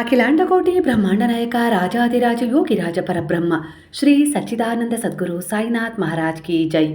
ಅಖಿಲಾಂಡಕೋಟಿ ಬ್ರಹ್ಮಾಂಡ ನಾಯಕ ರಾಜಾದಿರಾಜ ಯೋಗಿ ರಾಜ ಪರಬ್ರಹ್ಮ, ಶ್ರೀ ಸಚ್ಚಿದಾನಂದ ಸದ್ಗುರು ಸಾಯಿನಾಥ್ ಮಹಾರಾಜ್ ಕಿ ಜೈ.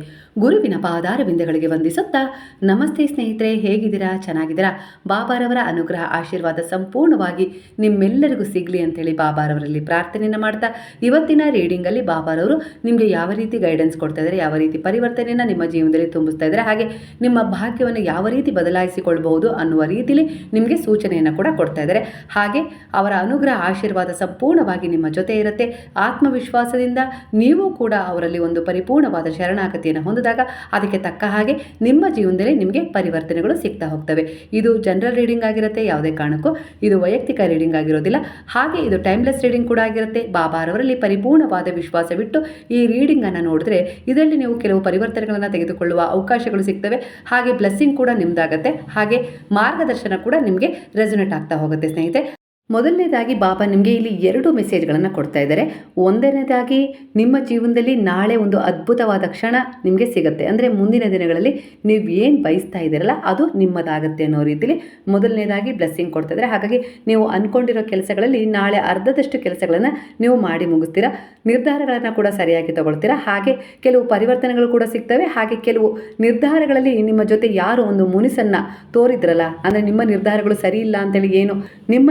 ಗುರುವಿನ ಪಾದಾರವಿಂದಗಳಿಗೆ ವಂದಿಸುತ್ತಾ, ನಮಸ್ತೆ ಸ್ನೇಹಿತರೆ, ಹೇಗಿದ್ದೀರಾ? ಚೆನ್ನಾಗಿದ್ದೀರಾ? ಬಾಬಾರವರ ಅನುಗ್ರಹ ಆಶೀರ್ವಾದ ಸಂಪೂರ್ಣವಾಗಿ ನಿಮ್ಮೆಲ್ಲರಿಗೂ ಸಿಗಲಿ ಅಂತೇಳಿ ಬಾಬಾರವರಲ್ಲಿ ಪ್ರಾರ್ಥನೆಯನ್ನು ಮಾಡ್ತಾ, ಇವತ್ತಿನ ರೀಡಿಂಗಲ್ಲಿ ಬಾಬಾರವರು ನಿಮಗೆ ಯಾವ ರೀತಿ ಗೈಡೆನ್ಸ್ ಕೊಡ್ತಾ ಇದ್ದಾರೆ, ಯಾವ ರೀತಿ ಪರಿವರ್ತನೆಯನ್ನು ನಿಮ್ಮ ಜೀವನದಲ್ಲಿ ತುಂಬಿಸ್ತಾ ಇದ್ದಾರೆ, ಹಾಗೆ ನಿಮ್ಮ ಭಾಗ್ಯವನ್ನು ಯಾವ ರೀತಿ ಬದಲಾಯಿಸಿಕೊಳ್ಬಹುದು ಅನ್ನುವ ರೀತಿಯಲ್ಲಿ ನಿಮಗೆ ಸೂಚನೆಯನ್ನು ಕೂಡ ಕೊಡ್ತಾ ಇದ್ದಾರೆ. ಹಾಗೆ ಅವರ ಅನುಗ್ರಹ ಆಶೀರ್ವಾದ ಸಂಪೂರ್ಣವಾಗಿ ನಿಮ್ಮ ಜೊತೆ ಇರುತ್ತೆ. ಆತ್ಮವಿಶ್ವಾಸದಿಂದ ನೀವು ಕೂಡ ಅವರಲ್ಲಿ ಒಂದು ಪರಿಪೂರ್ಣವಾದ ಶರಣಾಗತಿಯನ್ನು ಹೊಂದಿದಾಗ ಅದಕ್ಕೆ ತಕ್ಕ ಹಾಗೆ ನಿಮ್ಮ ಜೀವನದಲ್ಲಿ ನಿಮಗೆ ಪರಿವರ್ತನೆಗಳು ಸಿಗ್ತಾ ಹೋಗ್ತವೆ. ಇದು ಜನರಲ್ ರೀಡಿಂಗ್ ಆಗಿರುತ್ತೆ, ಯಾವುದೇ ಕಾರಣಕ್ಕೂ. ಇದು ವೈಯಕ್ತಿಕ ರೀಡಿಂಗ್ ಆಗಿರೋದಿಲ್ಲ. ಹಾಗೆ ಇದು ಟೈಮ್ಲೆಸ್ ರೀಡಿಂಗ್ ಕೂಡ ಆಗಿರುತ್ತೆ. ಬಾಬಾರವರಲ್ಲಿ ಪರಿಪೂರ್ಣವಾದ ವಿಶ್ವಾಸವಿಟ್ಟು ಈ ರೀಡಿಂಗನ್ನು ನೋಡಿದ್ರೆ ಇದರಲ್ಲಿ ನೀವು ಕೆಲವು ಪರಿವರ್ತನೆಗಳನ್ನು ತೆಗೆದುಕೊಳ್ಳುವ ಅವಕಾಶಗಳು ಸಿಗ್ತವೆ. ಹಾಗೆ ಬ್ಲೆಸ್ಸಿಂಗ್ ಕೂಡ ನಿಮ್ದಾಗತ್ತೆ. ಹಾಗೆ ಮಾರ್ಗದರ್ಶನ ಕೂಡ ನಿಮಗೆ ರೆಸೊನೇಟ್ ಆಗ್ತಾ ಹೋಗುತ್ತೆ ಸ್ನೇಹಿತೆ ಮೊದಲನೇದಾಗಿ ಬಾಬಾ ನಿಮಗೆ ಇಲ್ಲಿ ಎರಡು ಮೆಸೇಜ್ಗಳನ್ನು ಕೊಡ್ತಾ ಇದ್ದಾರೆ. ಒಂದನೇದಾಗಿ ನಿಮ್ಮ ಜೀವನದಲ್ಲಿ ನಾಳೆ ಒಂದು ಅದ್ಭುತವಾದ ಕ್ಷಣ ನಿಮಗೆ ಸಿಗುತ್ತೆ. ಅಂದರೆ ಮುಂದಿನ ದಿನಗಳಲ್ಲಿ ನೀವು ಏನು ಬಯಸ್ತಾ ಇದ್ದೀರಲ್ಲ ಅದು ನಿಮ್ಮದಾಗುತ್ತೆ ಅನ್ನೋ ರೀತಿಯಲ್ಲಿ ಮೊದಲನೇದಾಗಿ ಬ್ಲೆಸ್ಸಿಂಗ್ ಕೊಡ್ತಾ ಇದ್ದಾರೆ. ಹಾಗಾಗಿ ನೀವು ಅಂದ್ಕೊಂಡಿರೋ ಕೆಲಸಗಳಲ್ಲಿ ನಾಳೆ ಅರ್ಧದಷ್ಟು ಕೆಲಸಗಳನ್ನು ನೀವು ಮಾಡಿ ಮುಗಿಸ್ತೀರಾ. ನಿರ್ಧಾರಗಳನ್ನು ಕೂಡ ಸರಿಯಾಗಿ ತಗೊಳ್ತೀರಾ. ಹಾಗೆ ಕೆಲವು ಪರಿವರ್ತನೆಗಳು ಕೂಡ ಸಿಗ್ತವೆ. ಹಾಗೆ ಕೆಲವು ನಿರ್ಧಾರಗಳಲ್ಲಿ ನಿಮ್ಮ ಜೊತೆ ಯಾರು ಒಂದು ಮುನಿಸನ್ನು ತೋರಿದ್ರಲ್ಲ, ಅಂದರೆ ನಿಮ್ಮ ನಿರ್ಧಾರಗಳು ಸರಿ ಇಲ್ಲ ಅಂತೇಳಿ ಏನು, ನಿಮ್ಮ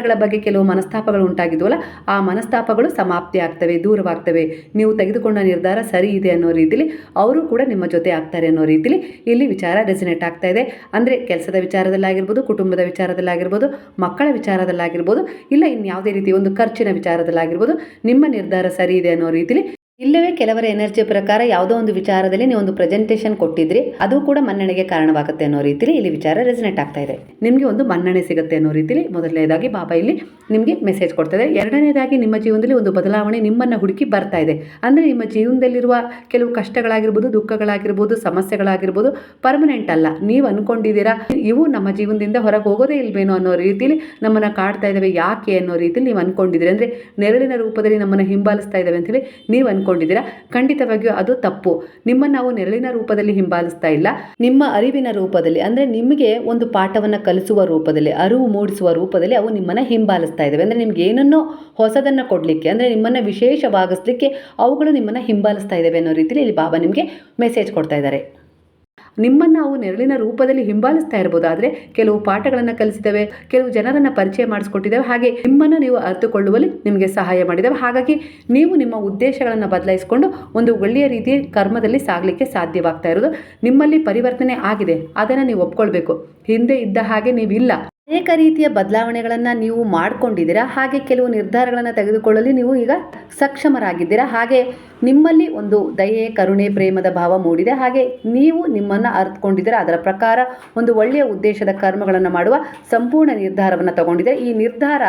ನಿರ್ಧಾರಗಳ ಬಗ್ಗೆ ಕೆಲವು ಮನಸ್ತಾಪಗಳು ಉಂಟಾಗಿದ್ವಲ್ಲ, ಆ ಮನಸ್ತಾಪಗಳು ಸಮಾಪ್ತಿ ಆಗ್ತವೆ, ದೂರವಾಗ್ತವೆ. ನೀವು ತೆಗೆದುಕೊಂಡ ನಿರ್ಧಾರ ಸರಿ ಇದೆ ಅನ್ನೋ ರೀತಿಲಿ, ಅವರು ಕೂಡ ನಿಮ್ಮ ಜೊತೆ ಆಗ್ತಾರೆ ಅನ್ನೋ ರೀತಿಲಿ ಇಲ್ಲಿ ವಿಚಾರ ರೆಸಿನೇಟ್ ಆಗ್ತಾ ಇದೆ. ಅಂದರೆ ಕೆಲಸದ ವಿಚಾರದಲ್ಲಾಗಿರ್ಬೋದು, ಕುಟುಂಬದ ವಿಚಾರದಲ್ಲಾಗಿರ್ಬೋದು, ಮಕ್ಕಳ ವಿಚಾರದಲ್ಲಾಗಿರ್ಬೋದು, ಇಲ್ಲ ಇನ್ಯಾವುದೇ ರೀತಿ ಒಂದು ಖರ್ಚಿನ ವಿಚಾರದಲ್ಲಾಗಿರ್ಬೋದು, ನಿಮ್ಮ ನಿರ್ಧಾರ ಸರಿ ಇದೆ ಅನ್ನೋ ರೀತಿಲಿ ಇಲ್ಲವೇ ಕೆಲವರ ಎನರ್ಜಿ ಪ್ರಕಾರ ಯಾವುದೋ ಒಂದು ವಿಚಾರದಲ್ಲಿ ನೀವು ಒಂದು ಪ್ರೆಸೆಂಟೇಷನ್ ಕೊಟ್ಟಿದ್ರಿ, ಅದು ಕೂಡ ಮನ್ನಣೆಗೆ ಕಾರಣವಾಗುತ್ತೆ ಅನ್ನೋ ರೀತಿಲಿ ಇಲ್ಲಿ ವಿಚಾರ ರೆಸನೇಟ್ ಆಗ್ತಾ ಇದೆ. ನಿಮಗೆ ಒಂದು ಮನ್ನಣೆ ಸಿಗುತ್ತೆ ಅನ್ನೋ ರೀತಿಲಿ ಮೊದಲನೇದಾಗಿ ಬಾಬಾ ಇಲ್ಲಿ ನಿಮಗೆ ಮೆಸೇಜ್ ಕೊಡ್ತದೆ ಎರಡನೇದಾಗಿ ನಿಮ್ಮ ಜೀವನದಲ್ಲಿ ಒಂದು ಬದಲಾವಣೆ ನಿಮ್ಮನ್ನು ಹುಡುಕಿ ಬರ್ತಾ ಇದೆ. ಅಂದರೆ ನಿಮ್ಮ ಜೀವನದಲ್ಲಿರುವ ಕೆಲವು ಕಷ್ಟಗಳಾಗಿರ್ಬೋದು, ದುಃಖಗಳಾಗಿರ್ಬೋದು, ಸಮಸ್ಯೆಗಳಾಗಿರ್ಬೋದು ಪರ್ಮನೆಂಟ್ ಅಲ್ಲ. ನೀವು ಅನ್ಕೊಂಡಿದ್ದೀರಾ, ಇವು ನಮ್ಮ ಜೀವನದಿಂದ ಹೊರಗೆ ಹೋಗೋದೇ ಇಲ್ವೇನೋ ಅನ್ನೋ ರೀತಿಲಿ ನಮ್ಮನ್ನು ಕಾಡ್ತಾ ಇದ್ದಾವೆ ಯಾಕೆ ಅನ್ನೋ ರೀತಿಲಿ ನೀವು ಅನ್ಕೊಂಡಿದ್ದೀರಿ. ಅಂದರೆ ನೆರಳಿನ ರೂಪದಲ್ಲಿ ನಮ್ಮನ್ನು ಹಿಂಬಾಲಿಸ್ತಾ ಇದ್ದಾವೆ ಅಂತೇಳಿ ನೀವು ಅನ್ಕೊಂಡಿದ್ದೀರಾ ಖಂಡಿತವಾಗಿಯೂ ಅದು ತಪ್ಪು. ನಿಮ್ಮನ್ನು ನಾವು ನೆರಳಿನ ರೂಪದಲ್ಲಿ ಹಿಂಬಾಲಿಸ್ತಾ ಇಲ್ಲ. ನಿಮ್ಮ ಅರಿವಿನ ರೂಪದಲ್ಲಿ, ಅಂದರೆ ನಿಮಗೆ ಒಂದು ಪಾಠವನ್ನು ಕಲಿಸುವ ರೂಪದಲ್ಲಿ, ಅರಿವು ಮೂಡಿಸುವ ರೂಪದಲ್ಲಿ ಅವು ನಿಮ್ಮನ್ನು ಹಿಂಬಾಲಿಸ್ತಾ ಇದ್ದಾವೆ ಅಂದರೆ ನಿಮ್ಗೆ ಏನನ್ನೋ ಹೊಸದನ್ನು ಕೊಡಲಿಕ್ಕೆ, ಅಂದರೆ ನಿಮ್ಮನ್ನು ವಿಶೇಷವಾಗಿಸ್ಲಿಕ್ಕೆ ಅವುಗಳು ನಿಮ್ಮನ್ನು ಹಿಂಬಾಲಿಸ್ತಾ ಇದ್ದಾವೆ ಅನ್ನೋ ರೀತಿಯಲ್ಲಿ ಇಲ್ಲಿ ಬಾಬಾ ನಿಮಗೆ ಮೆಸೇಜ್ ಕೊಡ್ತಾ ಇದ್ದಾರೆ. ನಿಮ್ಮನ್ನು ಅವು ನೆರಳಿನ ರೂಪದಲ್ಲಿ ಹಿಂಬಾಲಿಸ್ತಾ ಇರ್ಬೋದು. ಆದರೆ ಕೆಲವು ಪಾಠಗಳನ್ನು ಕಲಿಸಿದವೆ, ಕೆಲವು ಜನರನ್ನು ಪರಿಚಯ ಮಾಡಿಸ್ಕೊಟ್ಟಿದ್ದಾವೆ ಹಾಗೆ ನಿಮ್ಮನ್ನು ನೀವು ಅರ್ಥಕೊಳ್ಳುವಲ್ಲಿ ನಿಮಗೆ ಸಹಾಯ ಮಾಡಿದ್ದಾವೆ ಹಾಗಾಗಿ ನೀವು ನಿಮ್ಮ ಉದ್ದೇಶಗಳನ್ನು ಬದಲಾಯಿಸಿಕೊಂಡು ಒಂದು ಒಳ್ಳೆಯ ರೀತಿಯ ಕರ್ಮದಲ್ಲಿ ಸಾಗಲಿಕ್ಕೆ ಸಾಧ್ಯವಾಗ್ತಾ ಇರೋದು. ನಿಮ್ಮಲ್ಲಿ ಪರಿವರ್ತನೆ ಆಗಿದೆ, ಅದನ್ನು ನೀವು ಒಪ್ಕೊಳ್ಬೇಕು. ಹಿಂದೆ ಇದ್ದ ಹಾಗೆ ನೀವಿಲ್ಲ. ಅನೇಕ ರೀತಿಯ ಬದಲಾವಣೆಗಳನ್ನು ನೀವು ಮಾಡ್ಕೊಂಡಿದ್ದೀರಾ? ಹಾಗೆ ಕೆಲವು ನಿರ್ಧಾರಗಳನ್ನು ತೆಗೆದುಕೊಳ್ಳಲು ನೀವು ಈಗ ಸಕ್ಷಮರಾಗಿದ್ದೀರಾ? ಹಾಗೆ ನಿಮ್ಮಲ್ಲಿ ಒಂದು ದಯೆ, ಕರುಣೆ, ಪ್ರೇಮದ ಭಾವ ಮೂಡಿದೆ. ಹಾಗೆ ನೀವು ನಿಮ್ಮನ್ನು ಅರ್ಥಕೊಂಡಿದ್ದೀರಾ ಅದರ ಪ್ರಕಾರ ಒಂದು ಒಳ್ಳೆಯ ಉದ್ದೇಶದ ಕರ್ಮಗಳನ್ನು ಮಾಡುವ ಸಂಪೂರ್ಣ ನಿರ್ಧಾರವನ್ನು ತಗೊಂಡಿದ್ದೀರಾ? ಈ ನಿರ್ಧಾರ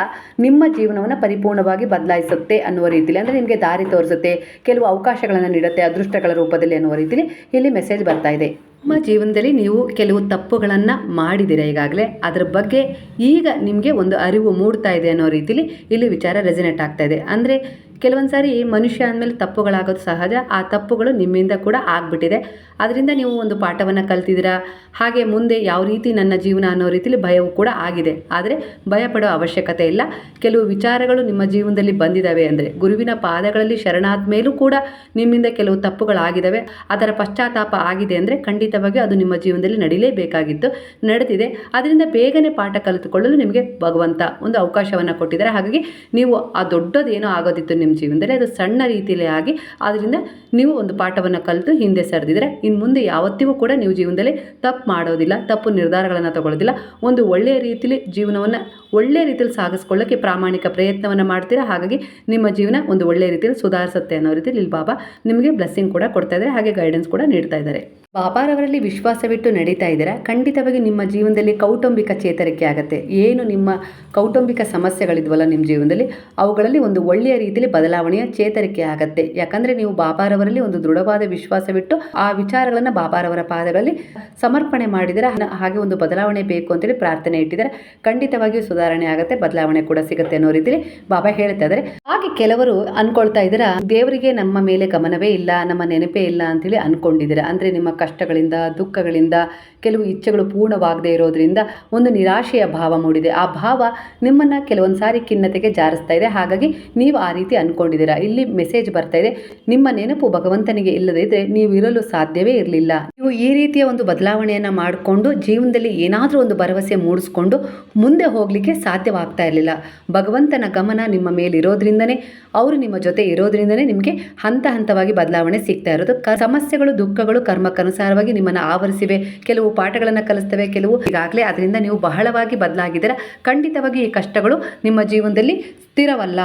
ನಿಮ್ಮ ಜೀವನವನ್ನು ಪರಿಪೂರ್ಣವಾಗಿ ಬದಲಾಯಿಸುತ್ತೆ ಅನ್ನುವ ರೀತಿಯಲ್ಲಿ ಅಂದರೆ ನಿಮಗೆ ದಾರಿ ತೋರಿಸುತ್ತೆ, ಕೆಲವು ಅವಕಾಶಗಳನ್ನು ನೀಡುತ್ತೆ, ಅದೃಷ್ಟಗಳ ರೂಪದಲ್ಲಿ ಅನ್ನುವ ರೀತಿಯಲ್ಲಿ ಇಲ್ಲಿ ಮೆಸೇಜ್ ಬರ್ತಾ ಇದೆ. ನಿಮ್ಮ ಜೀವನದಲ್ಲಿ ನೀವು ಕೆಲವು ತಪ್ಪುಗಳನ್ನು ಮಾಡಿದ್ದೀರಾ ಈಗಾಗಲೇ? ಅದರ ಬಗ್ಗೆ ಈಗ ನಿಮಗೆ ಒಂದು ಅರಿವು ಮೂಡ್ತಾ ಇದೆ ಅನ್ನೋ ರೀತಿಲಿ ಇಲ್ಲಿ ವಿಚಾರ ರೆಸಿನೇಟ್ ಆಗ್ತಾ ಇದೆ. ಅಂದರೆ ಕೆಲವೊಂದು ಸಾರಿ ಮನುಷ್ಯ ಅಂದಮೇಲೆ ತಪ್ಪುಗಳಾಗೋದು ಸಹಜ, ಆ ತಪ್ಪುಗಳು ನಿಮ್ಮಿಂದ ಕೂಡ ಆಗಿಬಿಟ್ಟಿದೆ. ಅದರಿಂದ ನೀವು ಒಂದು ಪಾಠವನ್ನು ಕಲ್ತಿದ್ದೀರಾ, ಹಾಗೆ ಮುಂದೆ ಯಾವ ರೀತಿ ನನ್ನ ಜೀವನ ಅನ್ನೋ ರೀತಿಲಿ ಭಯವು ಕೂಡ ಆಗಿದೆ. ಆದರೆ ಭಯ ಪಡೋ ಅವಶ್ಯಕತೆ ಇಲ್ಲ. ಕೆಲವು ವಿಚಾರಗಳು ನಿಮ್ಮ ಜೀವನದಲ್ಲಿ ಬಂದಿದ್ದಾವೆ ಅಂದರೆ ಗುರುವಿನ ಪಾದಗಳಲ್ಲಿ ಶರಣಾದ ಮೇಲೂ ಕೂಡ ನಿಮ್ಮಿಂದ ಕೆಲವು ತಪ್ಪುಗಳಾಗಿದ್ದಾವೆ ಅದರ ಪಶ್ಚಾತ್ತಾಪ ಆಗಿದೆ ಅಂದರೆ ಖಂಡಿತವಾಗಿ ಅದು ನಿಮ್ಮ ಜೀವನದಲ್ಲಿ ನಡೀಲೇಬೇಕಾಗಿತ್ತು, ನಡೆದಿದೆ. ಅದರಿಂದ ಬೇಗನೆ ಪಾಠ ಕಲಿತುಕೊಳ್ಳಲು ನಿಮಗೆ ಭಗವಂತ ಒಂದು ಅವಕಾಶವನ್ನು ಕೊಟ್ಟಿದ್ದಾರೆ. ಹಾಗಾಗಿ ನೀವು ಆ ದೊಡ್ಡದೇನೋ ಆಗೋದಿತ್ತು ನಿಮ್ಮ ಜೀವನದಲ್ಲಿ ಅದು ಸಣ್ಣ ರೀತಿಯಲ್ಲಿ ಆಗಿ ಆದ್ದರಿಂದ ನೀವು ಒಂದು ಪಾಠವನ್ನು ಕಲಿತು ಹಿಂದೆ ಸರಿದಿದ್ರೆ ಇನ್ನು ಮುಂದೆ ಯಾವತ್ತಿಗೂ ಕೂಡ ನೀವು ಜೀವನದಲ್ಲಿ ತಪ್ಪು ಮಾಡೋದಿಲ್ಲ, ತಪ್ಪು ನಿರ್ಧಾರಗಳನ್ನು ತಗೊಳ್ಳೋದಿಲ್ಲ. ಒಂದು ಒಳ್ಳೆಯ ರೀತಿಯಲ್ಲಿ ಜೀವನವನ್ನು ಒಳ್ಳೆಯ ರೀತಿಯಲ್ಲಿ ಸಾಗಿಸ್ಕೊಳ್ಳೋಕ್ಕೆ ಪ್ರಾಮಾಣಿಕ ಪ್ರಯತ್ನವನ್ನು ಮಾಡ್ತೀರಾ? ಹಾಗಾಗಿ ನಿಮ್ಮ ಜೀವನ ಒಂದು ಒಳ್ಳೆಯ ರೀತಿಯಲ್ಲಿ ಸುಧಾರಿಸುತ್ತೆ ಅನ್ನೋ ರೀತಿಯಲ್ಲಿ ಇಲ್ಲಿ ಬಾಬಾ ನಿಮಗೆ ಬ್ಲೆಸ್ಸಿಂಗ್ ಕೂಡ ಕೊಡ್ತಾ ಇದ್ದಾರೆ, ಹಾಗೆ ಗೈಡೆನ್ಸ್ ಕೂಡ ನೀಡ್ತಾ ಇದ್ದಾರೆ. ಬಾಬಾರವರಲ್ಲಿ ವಿಶ್ವಾಸವಿಟ್ಟು ನಡೀತಾ ಇದ್ದೀರಾ ಖಂಡಿತವಾಗಿ ನಿಮ್ಮ ಜೀವನದಲ್ಲಿ ಕೌಟುಂಬಿಕ ಚೇತರಿಕೆ ಆಗುತ್ತೆ. ಏನು ನಿಮ್ಮ ಕೌಟುಂಬಿಕ ಸಮಸ್ಯೆಗಳಿದ್ವಲ್ಲ ನಿಮ್ಮ ಜೀವನದಲ್ಲಿ, ಅವುಗಳಲ್ಲಿ ಒಂದು ಒಳ್ಳೆಯ ರೀತಿಯಲ್ಲಿ ಬದಲಾವಣೆಯ ಚೇತರಿಕೆ ಆಗುತ್ತೆ. ಯಾಕಂದರೆ ನೀವು ಬಾಬಾರವರಲ್ಲಿ ಒಂದು ದೃಢವಾದ ವಿಶ್ವಾಸವಿಟ್ಟು ಆ ವಿಚಾರಗಳನ್ನು ಬಾಬಾರವರ ಪಾದಗಳಲ್ಲಿ ಸಮರ್ಪಣೆ ಮಾಡಿದರೆ ಹಾಗೆ ಒಂದು ಬದಲಾವಣೆ ಬೇಕು ಅಂತೇಳಿ ಪ್ರಾರ್ಥನೆ ಇಟ್ಟಿದ್ದಾರೆ ಖಂಡಿತವಾಗಿಯೂ ಸುಧಾರಣೆ ಆಗುತ್ತೆ, ಬದಲಾವಣೆ ಕೂಡ ಸಿಗುತ್ತೆ ಅನ್ನೋ ರೀತಿಯಲ್ಲಿ ಬಾಬಾ ಹೇಳ್ತಾ ಇದ್ದಾರೆ. ಹಾಗೆ ಕೆಲವರು ಅನ್ಕೊಳ್ತಾ ಇದ್ದೀರಾ, ದೇವರಿಗೆ ನಮ್ಮ ಮೇಲೆ ಗಮನವೇ ಇಲ್ಲ, ನಮ್ಮ ನೆನಪೇ ಇಲ್ಲ ಅಂತೇಳಿ ಅನ್ಕೊಂಡಿದ್ದೀರಾ. ಅಂದರೆ ನಿಮ್ಮ ಕಷ್ಟಗಳಿಂದ, ದುಃಖಗಳಿಂದ, ಕೆಲವು ಇಚ್ಛೆಗಳು ಪೂರ್ಣವಾಗದೇ ಇರೋದ್ರಿಂದ ಒಂದು ನಿರಾಶೆಯ ಭಾವ ಮೂಡಿದೆ. ಆ ಭಾವ ನಿಮ್ಮನ್ನು ಕೆಲವೊಂದು ಸಾರಿ ಖಿನ್ನತೆಗೆ ಜಾರಿಸ್ತಾ ಇದೆ. ಹಾಗಾಗಿ ನೀವು ಆ ರೀತಿ ಅಂದ್ಕೊಂಡಿದ್ದೀರಾ ಇಲ್ಲಿ ಮೆಸೇಜ್ ಬರ್ತಾ ಇದೆ, ನಿಮ್ಮ ನೆನಪು ಭಗವಂತನಿಗೆ ಇಲ್ಲದೇ ಇದ್ದರೆ ನೀವು ಇರಲು ಸಾಧ್ಯವೇ ಇರಲಿಲ್ಲ. ನೀವು ಈ ರೀತಿಯ ಒಂದು ಬದಲಾವಣೆಯನ್ನು ಮಾಡಿಕೊಂಡು ಜೀವನದಲ್ಲಿ ಏನಾದರೂ ಒಂದು ಭರವಸೆ ಮೂಡಿಸ್ಕೊಂಡು ಮುಂದೆ ಹೋಗಲಿಕ್ಕೆ ಸಾಧ್ಯವಾಗ್ತಾ ಇರಲಿಲ್ಲ. ಭಗವಂತನ ಗಮನ ನಿಮ್ಮ ಮೇಲೆ ಇರೋದ್ರಿಂದನೇ, ಅವರು ನಿಮ್ಮ ಜೊತೆ ಇರೋದ್ರಿಂದನೇ ನಿಮಗೆ ಹಂತ ಹಂತವಾಗಿ ಬದಲಾವಣೆ ಸಿಗ್ತಾ ಇರೋದು. ಸಮಸ್ಯೆಗಳು, ದುಃಖಗಳು ಕರ್ಮಕ್ಕನುಸಾರವಾಗಿ ನಿಮ್ಮನ್ನು ಆವರಿಸಿವೆ. ಕೆಲವು ಪಾಠಗಳನ್ನು ಕಲಿಸ್ತವೆ, ಕೆಲವು ಈಗಾಗಲೇ ಅದರಿಂದ ನೀವು ಬಹಳವಾಗಿ ಬದಲಾಗಿದ್ದೀರಾ. ಖಂಡಿತವಾಗಿ ಈ ಕಷ್ಟಗಳು ನಿಮ್ಮ ಜೀವನದಲ್ಲಿ ಸ್ಥಿರವಲ್ಲ.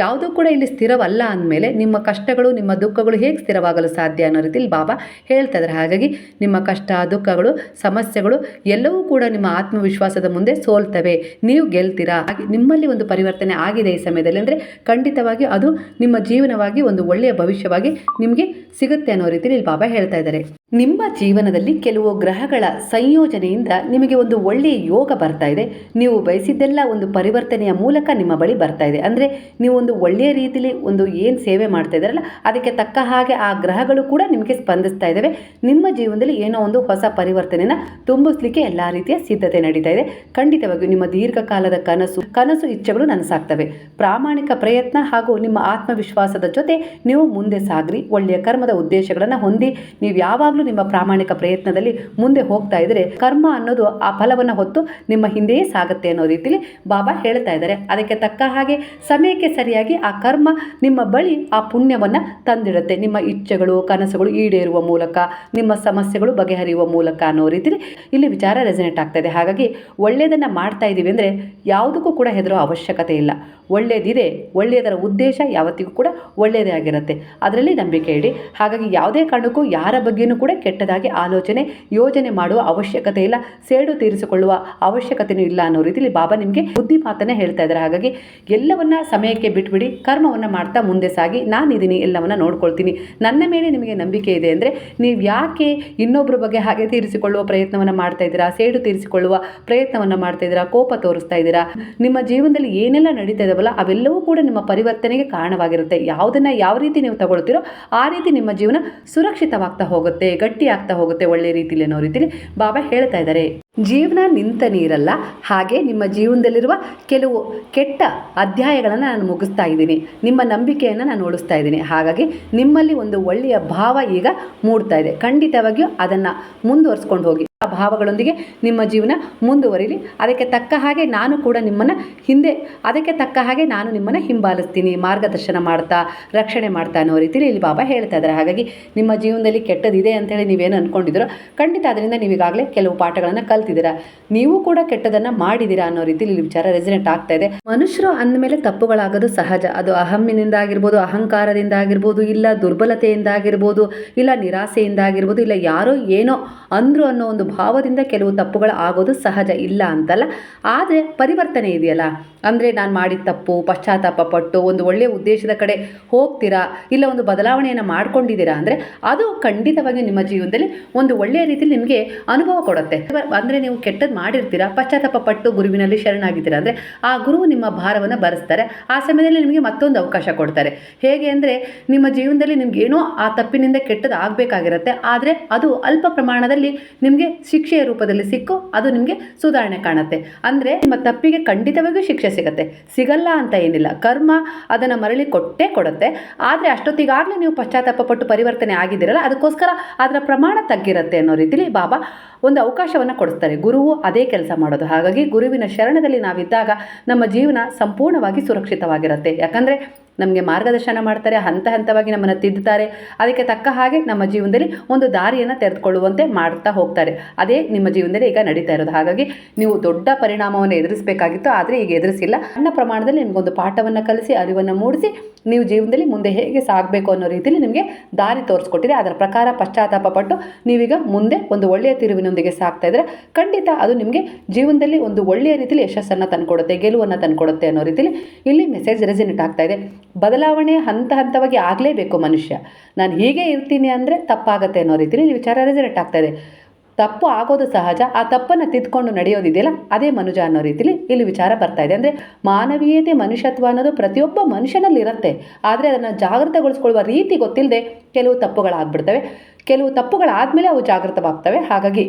ಯಾವುದು ಕೂಡ ಇಲ್ಲಿ ಸ್ಥಿರವಲ್ಲ ಅಂದಮೇಲೆ ನಿಮ್ಮ ಕಷ್ಟಗಳು, ನಿಮ್ಮ ದುಃಖಗಳು ಹೇಗೆ ಸ್ಥಿರವಾಗಲು ಸಾಧ್ಯ ಅನ್ನೋ ರೀತಿಯಲ್ಲಿ ಬಾಬಾ ಹೇಳ್ತಾ ಇದ್ದಾರೆ ಹಾಗಾಗಿ ನಿಮ್ಮ ಕಷ್ಟ, ದುಃಖಗಳು, ಸಮಸ್ಯೆಗಳು ಎಲ್ಲವೂ ಕೂಡ ನಿಮ್ಮ ಆತ್ಮವಿಶ್ವಾಸದ ಮುಂದೆ ಸೋಲ್ತವೆ. ನೀವು ಗೆಲ್ತೀರಾ? ಹಾಗೆ ನಿಮ್ಮಲ್ಲಿ ಒಂದು ಪರಿವರ್ತನೆ ಆಗಿದೆ ಈ ಸಮಯದಲ್ಲಿ ಅಂದರೆ ಖಂಡಿತವಾಗಿ ಅದು ನಿಮ್ಮ ಜೀವನವಾಗಿ ಒಂದು ಒಳ್ಳೆಯ ಭವಿಷ್ಯವಾಗಿ ನಿಮಗೆ ಸಿಗುತ್ತೆ ಅನ್ನೋ ರೀತಿಯಲ್ಲಿ ಇಲ್ಲಿ ಬಾಬಾ ಹೇಳ್ತಾ ಇದ್ದಾರೆ ನಿಮ್ಮ ಜೀವನದಲ್ಲಿ ಕೆಲವು ಗ್ರಹಗಳ ಸಂಯೋಜನೆಯಿಂದ ನಿಮಗೆ ಒಂದು ಒಳ್ಳೆಯ ಯೋಗ ಬರ್ತಾ ಇದೆ. ನೀವು ಬಯಸಿದ್ದೆಲ್ಲ ಒಂದು ಪರಿವರ್ತನೆಯ ಮೂಲಕ ನಿಮ್ಮ ಬಳಿ ಬರ್ತಾ ಇದೆ. ಅಂದರೆ ನೀವು ಒಂದು ಒಳ್ಳೆಯ ರೀತಿಯಲ್ಲಿ ಒಂದು ಏನು ಸೇವೆ ಮಾಡ್ತಾ ಇದ್ದಾರಲ್ಲ, ಅದಕ್ಕೆ ತಕ್ಕ ಹಾಗೆ ಆ ಗ್ರಹಗಳು ಕೂಡ ನಿಮಗೆ ಸ್ಪಂದಿಸ್ತಾ ಇದ್ದಾವೆ. ನಿಮ್ಮ ಜೀವನದಲ್ಲಿ ಏನೋ ಒಂದು ಹೊಸ ಪರಿವರ್ತನೆಯನ್ನು ತುಂಬಿಸ್ಲಿಕ್ಕೆ ಎಲ್ಲ ರೀತಿಯ ಸಿದ್ಧತೆ ನಡೀತಾ ಇದೆ. ಖಂಡಿತವಾಗಿಯೂ ನಿಮ್ಮ ದೀರ್ಘಕಾಲದ ಕನಸು ಕನಸು ಇಚ್ಛೆಗಳು ನನಸಾಗ್ತವೆ. ಪ್ರಾಮಾಣಿಕ ಪ್ರಯತ್ನ ಹಾಗೂ ನಿಮ್ಮ ಆತ್ಮವಿಶ್ವಾಸದ ಜೊತೆ ನೀವು ಮುಂದೆ ಸಾಗ್ರಿ. ಒಳ್ಳೆಯ ಕರ್ಮದ ಉದ್ದೇಶಗಳನ್ನು ಹೊಂದಿ. ನೀವು ಯಾವಾಗಲೂ ನಿಮ್ಮ ಪ್ರಾಮಾಣಿಕ ಪ್ರಯತ್ನದಲ್ಲಿ ಮುಂದೆ ಹೋಗ್ತಾ ಇದ್ರೆ ಕರ್ಮ ಅನ್ನೋದು ಆ ಫಲವನ್ನು ಹೊತ್ತು ನಿಮ್ಮ ಹಿಂದೆಯೇ ಸಾಗುತ್ತೆ ಅನ್ನೋ ರೀತಿಯಲ್ಲಿ ಬಾಬಾ ಹೇಳ್ತಾ ಇದ್ದಾರೆ. ಅದಕ್ಕೆ ತಕ್ಕ ಹಾಗೆ ಸಮಯಕ್ಕೆ ಸರಿಯಾಗಿ ಆ ಕರ್ಮ ನಿಮ್ಮ ಬಳಿ ಆ ಪುಣ್ಯವನ್ನು ತಂದಿಡುತ್ತೆ. ನಿಮ್ಮ ಇಚ್ಛೆಗಳು, ಕನಸುಗಳು ಈಡೇರುವ ಮೂಲಕ, ನಿಮ್ಮ ಸಮಸ್ಯೆಗಳು ಬಗೆಹರಿಯುವ ಮೂಲಕ ಅನ್ನೋ ರೀತಿಲಿ ಇಲ್ಲಿ ವಿಚಾರ ರೆಸನೇಟ್ ಆಗ್ತಾ ಇದೆ. ಹಾಗಾಗಿ ಒಳ್ಳೆಯದನ್ನು ಮಾಡ್ತಾ ಇದ್ದೀವಿ ಅಂದರೆ ಯಾವುದಕ್ಕೂ ಕೂಡ ಹೆದರೋ ಅವಶ್ಯಕತೆ ಇಲ್ಲ. ಒಳ್ಳೆಯದಿದೆ ಒಳ್ಳೆಯದರ ಉದ್ದೇಶ ಯಾವತ್ತಿಗೂ ಕೂಡ ಒಳ್ಳೆಯದೇ ಆಗಿರುತ್ತೆ. ಅದರಲ್ಲಿ ನಂಬಿಕೆ ಇಡಿ. ಹಾಗಾಗಿ ಯಾವುದೇ ಕಾರಣಕ್ಕೂ ಯಾರ ಬಗ್ಗೆಯೂ ಕೂಡ ಕೆಟ್ಟದಾಗಿ ಆಲೋಚನೆ, ಯೋಜನೆ ಮಾಡುವ ಅವಶ್ಯಕತೆ ಇಲ್ಲ. ಸೇಡು ತೀರಿಸಿಕೊಳ್ಳುವ ಅವಶ್ಯಕತೆಯೂ ಇಲ್ಲ ಅನ್ನೋ ರೀತಿಲಿ ಬಾಬಾ ನಿಮಗೆ ಬುದ್ಧಿ ಮಾತನ್ನೇ ಹೇಳ್ತಾ ಇದ್ದಾರೆ. ಹಾಗಾಗಿ ಎಲ್ಲವನ್ನ ಸಮಯಕ್ಕೆ ಬಿಟ್ಬಿಡಿ, ಕರ್ಮವನ್ನು ಮಾಡ್ತಾ ಮುಂದೆ ಸಾಗಿ ನಾನಿದ್ದೀನಿ ಎಲ್ಲವನ್ನ ನೋಡ್ಕೊಳ್ತೀನಿ. ನನ್ನ ಮೇಲೆ ನಿಮಗೆ ನಂಬಿಕೆ ಇದೆ ಅಂದರೆ, ನೀವು ಯಾಕೆ ಇನ್ನೊಬ್ಬರ ಬಗ್ಗೆ ಹಾಗೆ ತೀರಿಸಿಕೊಳ್ಳುವ ಪ್ರಯತ್ನವನ್ನು ಮಾಡ್ತಾ ಇದ್ದೀರಾ, ಸೇಡು ತೀರಿಸಿಕೊಳ್ಳುವ ಪ್ರಯತ್ನವನ್ನು ಮಾಡ್ತಾ ಇದ್ದೀರಾ, ಕೋಪ ತೋರಿಸ್ತಾ ಇದ್ದೀರಾ? ನಿಮ್ಮ ಜೀವನದಲ್ಲಿ ಏನೆಲ್ಲ ನಡೀತಾ ಇದಾವಲ್ಲ, ಅವೆಲ್ಲವೂ ಕೂಡ ನಿಮ್ಮ ಪರಿವರ್ತನೆಗೆ ಕಾರಣವಾಗಿರುತ್ತೆ. ಯಾವುದನ್ನ ಯಾವ ರೀತಿ ನೀವು ತಗೊಳ್ತೀರೋ, ಆ ರೀತಿ ನಿಮ್ಮ ಜೀವನ ಸುರಕ್ಷಿತವಾಗ್ತಾ ಹೋಗುತ್ತೆ ಗಟ್ಟಿ ಆಗ್ತಾ ಹೋಗುತ್ತೆ ಒಳ್ಳೆ ರೀತಿಲಿ ಅನ್ನೋ ರೀತಿಲಿ ಬಾಬಾ ಹೇಳ್ತಾ ಇದ್ದಾರೆ. ಜೀವನ ನಿಂತ ನೀರಲ್ಲ. ಹಾಗೆ ನಿಮ್ಮ ಜೀವನದಲ್ಲಿರುವ ಕೆಲವು ಕೆಟ್ಟ ಅಧ್ಯಾಯಗಳನ್ನು ನಾನು ಮುಗಿಸ್ತಾ ಇದ್ದೀನಿ. ನಿಮ್ಮ ನಂಬಿಕೆಯನ್ನು ನಾನು ಉಳಿಸ್ತಾ ಇದ್ದೀನಿ. ಹಾಗಾಗಿ ನಿಮ್ಮಲ್ಲಿ ಒಂದು ಒಳ್ಳೆಯ ಭಾವ ಈಗ ಮೂಡ್ತಾ ಇದೆ. ಖಂಡಿತವಾಗಿಯೂ ಅದನ್ನು ಮುಂದುವರಿಸ್ಕೊಂಡು ಹೋಗಿ. ಭಾವಗಳೊಂದಿಗೆ ನಿಮ್ಮ ಜೀವನ ಮುಂದುವರಿಲಿ. ಅದಕ್ಕೆ ತಕ್ಕ ಹಾಗೆ ನಾನು ಕೂಡ ನಿಮ್ಮನ್ನು ಹಿಂದೆ, ಅದಕ್ಕೆ ತಕ್ಕ ಹಾಗೆ ನಾನು ನಿಮ್ಮನ್ನು ಹಿಂಬಾಲಿಸ್ತೀನಿ. ಮಾರ್ಗದರ್ಶನ ಮಾಡ್ತಾ, ರಕ್ಷಣೆ ಮಾಡ್ತಾ ಅನ್ನೋ ರೀತಿಯಲ್ಲಿ ಇಲ್ಲಿ ಬಾಬಾ ಹೇಳ್ತಾ ಇದ್ದಾರೆ. ಹಾಗಾಗಿ ನಿಮ್ಮ ಜೀವನದಲ್ಲಿ ಕೆಟ್ಟದಿದೆ ಅಂತೇಳಿ ನೀವೇನು ಅಂದ್ಕೊಂಡಿದ್ದೀರೋ ಖಂಡಿತ ಅದರಿಂದ ನೀವು ಈಗಾಗಲೇ ಕೆಲವು ಪಾಠಗಳನ್ನು ಕಲ್ತಿದ್ದೀರಾ. ನೀವು ಕೂಡ ಕೆಟ್ಟದನ್ನು ಮಾಡಿದ್ದೀರಾ ಅನ್ನೋ ರೀತಿಯಲ್ಲಿ ಇಲ್ಲಿ ವಿಚಾರ ರೆಸಿಡೆಂಟ್ ಆಗ್ತಾ ಇದೆ. ಮನುಷ್ಯರು ಅಂದಮೇಲೆ ತಪ್ಪುಗಳಾಗೋದು ಸಹಜ. ಅದು ಅಹಮ್ಮಿನಿಂದ ಆಗಿರ್ಬೋದು, ಅಹಂಕಾರದಿಂದ ಆಗಿರ್ಬೋದು, ಇಲ್ಲ ದುರ್ಬಲತೆಯಿಂದ ಆಗಿರ್ಬೋದು, ಇಲ್ಲ ನಿರಾಸೆಯಿಂದ ಆಗಿರ್ಬೋದು, ಇಲ್ಲ ಯಾರೋ ಏನೋ ಅಂದ್ರು ಅನ್ನೋ ಒಂದು ಭಾವದಿಂದ ಕೆಲವು ತಪ್ಪುಗಳು ಆಗೋದು ಸಹಜ ಇಲ್ಲ ಅಂತಲ್ಲ? ಆದರೆ ಪರಿವರ್ತನೆ ಇದೆಯಲ್ಲ? ಅಂದರೆ ನಾನು ಮಾಡಿದ ತಪ್ಪು, ಪಶ್ಚಾತ್ತಾಪ ಪಟ್ಟು, ಒಂದು ಒಳ್ಳೆಯ ಉದ್ದೇಶದ ಕಡೆ ಹೋಗ್ತೀರಾ? ಇಲ್ಲ ಒಂದು ಬದಲಾವಣೆಯನ್ನು ಮಾಡ್ಕೊಂಡಿದ್ದೀರಾ? ಅಂದರೆ ಅದು ಖಂಡಿತವಾಗಿ ನಿಮ್ಮ ಜೀವನದಲ್ಲಿ ಒಂದು ಒಳ್ಳೆಯ ರೀತಿಯಲ್ಲಿ ನಿಮಗೆ ಅನುಭವ ಕೊಡುತ್ತೆ. ಅಂದರೆ ನೀವು ಕೆಟ್ಟದ್ದು ಮಾಡಿರ್ತೀರಾ, ಪಶ್ಚಾತ್ತಾಪ ಪಟ್ಟು ಗುರುವಿನಲ್ಲಿ ಶರಣಾಗಿದ್ದೀರಾ? ಅಂದರೆ ಆ ಗುರು ನಿಮ್ಮ ಭಾರವನ್ನು ಭರಿಸ್ತಾರೆ ಆ ಸಮಯದಲ್ಲಿ ನಿಮಗೆ ಮತ್ತೊಂದು ಅವಕಾಶ ಕೊಡ್ತಾರೆ. ಹೇಗೆ ಅಂದರೆ ನಿಮ್ಮ ಜೀವನದಲ್ಲಿ ನಿಮ್ಗೆ ಏನೋ ಆ ತಪ್ಪಿನಿಂದ ಕೆಟ್ಟದ್ದು ಆಗಬೇಕಾಗಿರುತ್ತೆ, ಆದರೆ ಅದು ಅಲ್ಪ ಪ್ರಮಾಣದಲ್ಲಿ ನಿಮಗೆ ಶಿಕ್ಷೆಯ ರೂಪದಲ್ಲಿ ಸಿಕ್ಕು, ಅದು ನಿಮಗೆ ಸುಧಾರಣೆ ಕಾಣುತ್ತೆ. ಅಂದರೆ ನಿಮ್ಮ ತಪ್ಪಿಗೆ ಖಂಡಿತವಾಗಿಯೂ ಶಿಕ್ಷೆ ಸಿಗುತ್ತೆ. ಸಿಗಲ್ಲ ಅಂತ ಏನಿಲ್ಲ. ಕರ್ಮ ಅದನ್ನು ಮರಳಿ ಕೊಟ್ಟೇ ಕೊಡುತ್ತೆ. ಆದರೆ ಅಷ್ಟೊತ್ತಿಗಾಗಲೇ ನೀವು ಪಶ್ಚಾತ್ತಾಪ ಪಟ್ಟು ಪರಿವರ್ತನೆ ಆಗಿದ್ದೀರಲ್ಲ, ಅದಕ್ಕೋಸ್ಕರ ಅದರ ಪ್ರಮಾಣ ತಗ್ಗಿರುತ್ತೆ ಅನ್ನೋ ರೀತಿಲಿ ಬಾಬಾ ಒಂದು ಅವಕಾಶವನ್ನು ಕೊಡಿಸ್ತಾರೆ. ಗುರುವು ಅದೇ ಕೆಲಸ ಮಾಡೋದು. ಹಾಗಾಗಿ ಗುರುವಿನ ಶರಣದಲ್ಲಿ ನಾವಿದ್ದಾಗ ನಮ್ಮ ಜೀವನ ಸಂಪೂರ್ಣವಾಗಿ ಸುರಕ್ಷಿತವಾಗಿರುತ್ತೆ. ಯಾಕಂದರೆ ನಮಗೆ ಮಾರ್ಗದರ್ಶನ ಮಾಡ್ತಾರೆ, ಹಂತ ಹಂತವಾಗಿ ನಮ್ಮನ್ನು ತಿದ್ದುತ್ತಾರೆ. ಅದಕ್ಕೆ ತಕ್ಕ ಹಾಗೆ ನಮ್ಮ ಜೀವನದಲ್ಲಿ ಒಂದು ದಾರಿಯನ್ನು ತೆರೆದುಕೊಳ್ಳುವಂತೆ ಮಾಡ್ತಾ ಹೋಗ್ತಾರೆ. ಅದೇ ನಿಮ್ಮ ಜೀವನದಲ್ಲಿ ಈಗ ನಡೀತಾ ಇರೋದು. ಹಾಗಾಗಿ ನೀವು ದೊಡ್ಡ ಪರಿಣಾಮವನ್ನು ಎದುರಿಸಬೇಕಾಗಿತ್ತು, ಆದರೆ ಈಗ ಎದುರಿಸಿಲ್ಲ. ಸಣ್ಣ ಪ್ರಮಾಣದಲ್ಲಿ ನಿಮಗೊಂದು ಪಾಠವನ್ನು ಕಲಿಸಿ, ಅರಿವನ್ನು ಮೂಡಿಸಿ, ನೀವು ಜೀವನದಲ್ಲಿ ಮುಂದೆ ಹೇಗೆ ಸಾಗಬೇಕು ಅನ್ನೋ ರೀತಿಯಲ್ಲಿ ನಿಮಗೆ ದಾರಿ ತೋರಿಸ್ಕೊಟ್ಟಿದೆ. ಅದರ ಪ್ರಕಾರ ಪಶ್ಚಾತ್ತಾಪ ಪಟ್ಟು ನೀವೀಗ ಮುಂದೆ ಒಂದು ಒಳ್ಳೆಯ ತಿರುವಿನೊಂದಿಗೆ ಸಾಕ್ತಾ ಇದ್ರೆ ಖಂಡಿತ ಅದು ನಿಮಗೆ ಜೀವನದಲ್ಲಿ ಒಂದು ಒಳ್ಳೆಯ ರೀತಿಯಲ್ಲಿ ಯಶಸ್ಸನ್ನು ತಂದುಕೊಡುತ್ತೆ, ಗೆಲುವನ್ನು ತಂದುಕೊಡುತ್ತೆ ಅನ್ನೋ ರೀತಿಯಲ್ಲಿ ಇಲ್ಲಿ ಮೆಸೇಜ್ ರೆಸಿನೆಟ್ ಆಗ್ತಾ ಇದೆ. ಬದಲಾವಣೆ ಹಂತ ಹಂತವಾಗಿ ಆಗಲೇಬೇಕು ಮನುಷ್ಯ. ನಾನು ಹೀಗೆ ಇರ್ತೀನಿ ಅಂದರೆ ತಪ್ಪಾಗುತ್ತೆ ಅನ್ನೋ ರೀತಿಯಲ್ಲಿ ವಿಚಾರ ರೆಸಿನೆಟ್ ಆಗ್ತಾ ಇದೆ. ತಪ್ಪು ಆಗೋದು ಸಹಜ, ಆ ತಪ್ಪನ್ನು ತಿದ್ಕೊಂಡು ನಡೆಯೋದಿದೆಯಲ್ಲ, ಅದೇ ಮನುಜ ಅನ್ನೋ ರೀತಿಲಿ ಇಲ್ಲಿ ವಿಚಾರ ಬರ್ತಾ ಇದೆ. ಅಂದರೆ ಮಾನವೀಯತೆ, ಮನುಷ್ಯತ್ವ ಅನ್ನೋದು ಪ್ರತಿಯೊಬ್ಬ ಮನುಷ್ಯನಲ್ಲಿ ಇರುತ್ತೆ ಆದರೆ ಅದನ್ನು ಜಾಗೃತಗೊಳಿಸ್ಕೊಳ್ಳುವ ರೀತಿ ಗೊತ್ತಿಲ್ಲದೆ ಕೆಲವು ತಪ್ಪುಗಳಾಗ್ಬಿಡ್ತವೆ. ಕೆಲವು ತಪ್ಪುಗಳಾದಮೇಲೆ ಅವು ಜಾಗೃತವಾಗ್ತವೆ. ಹಾಗಾಗಿ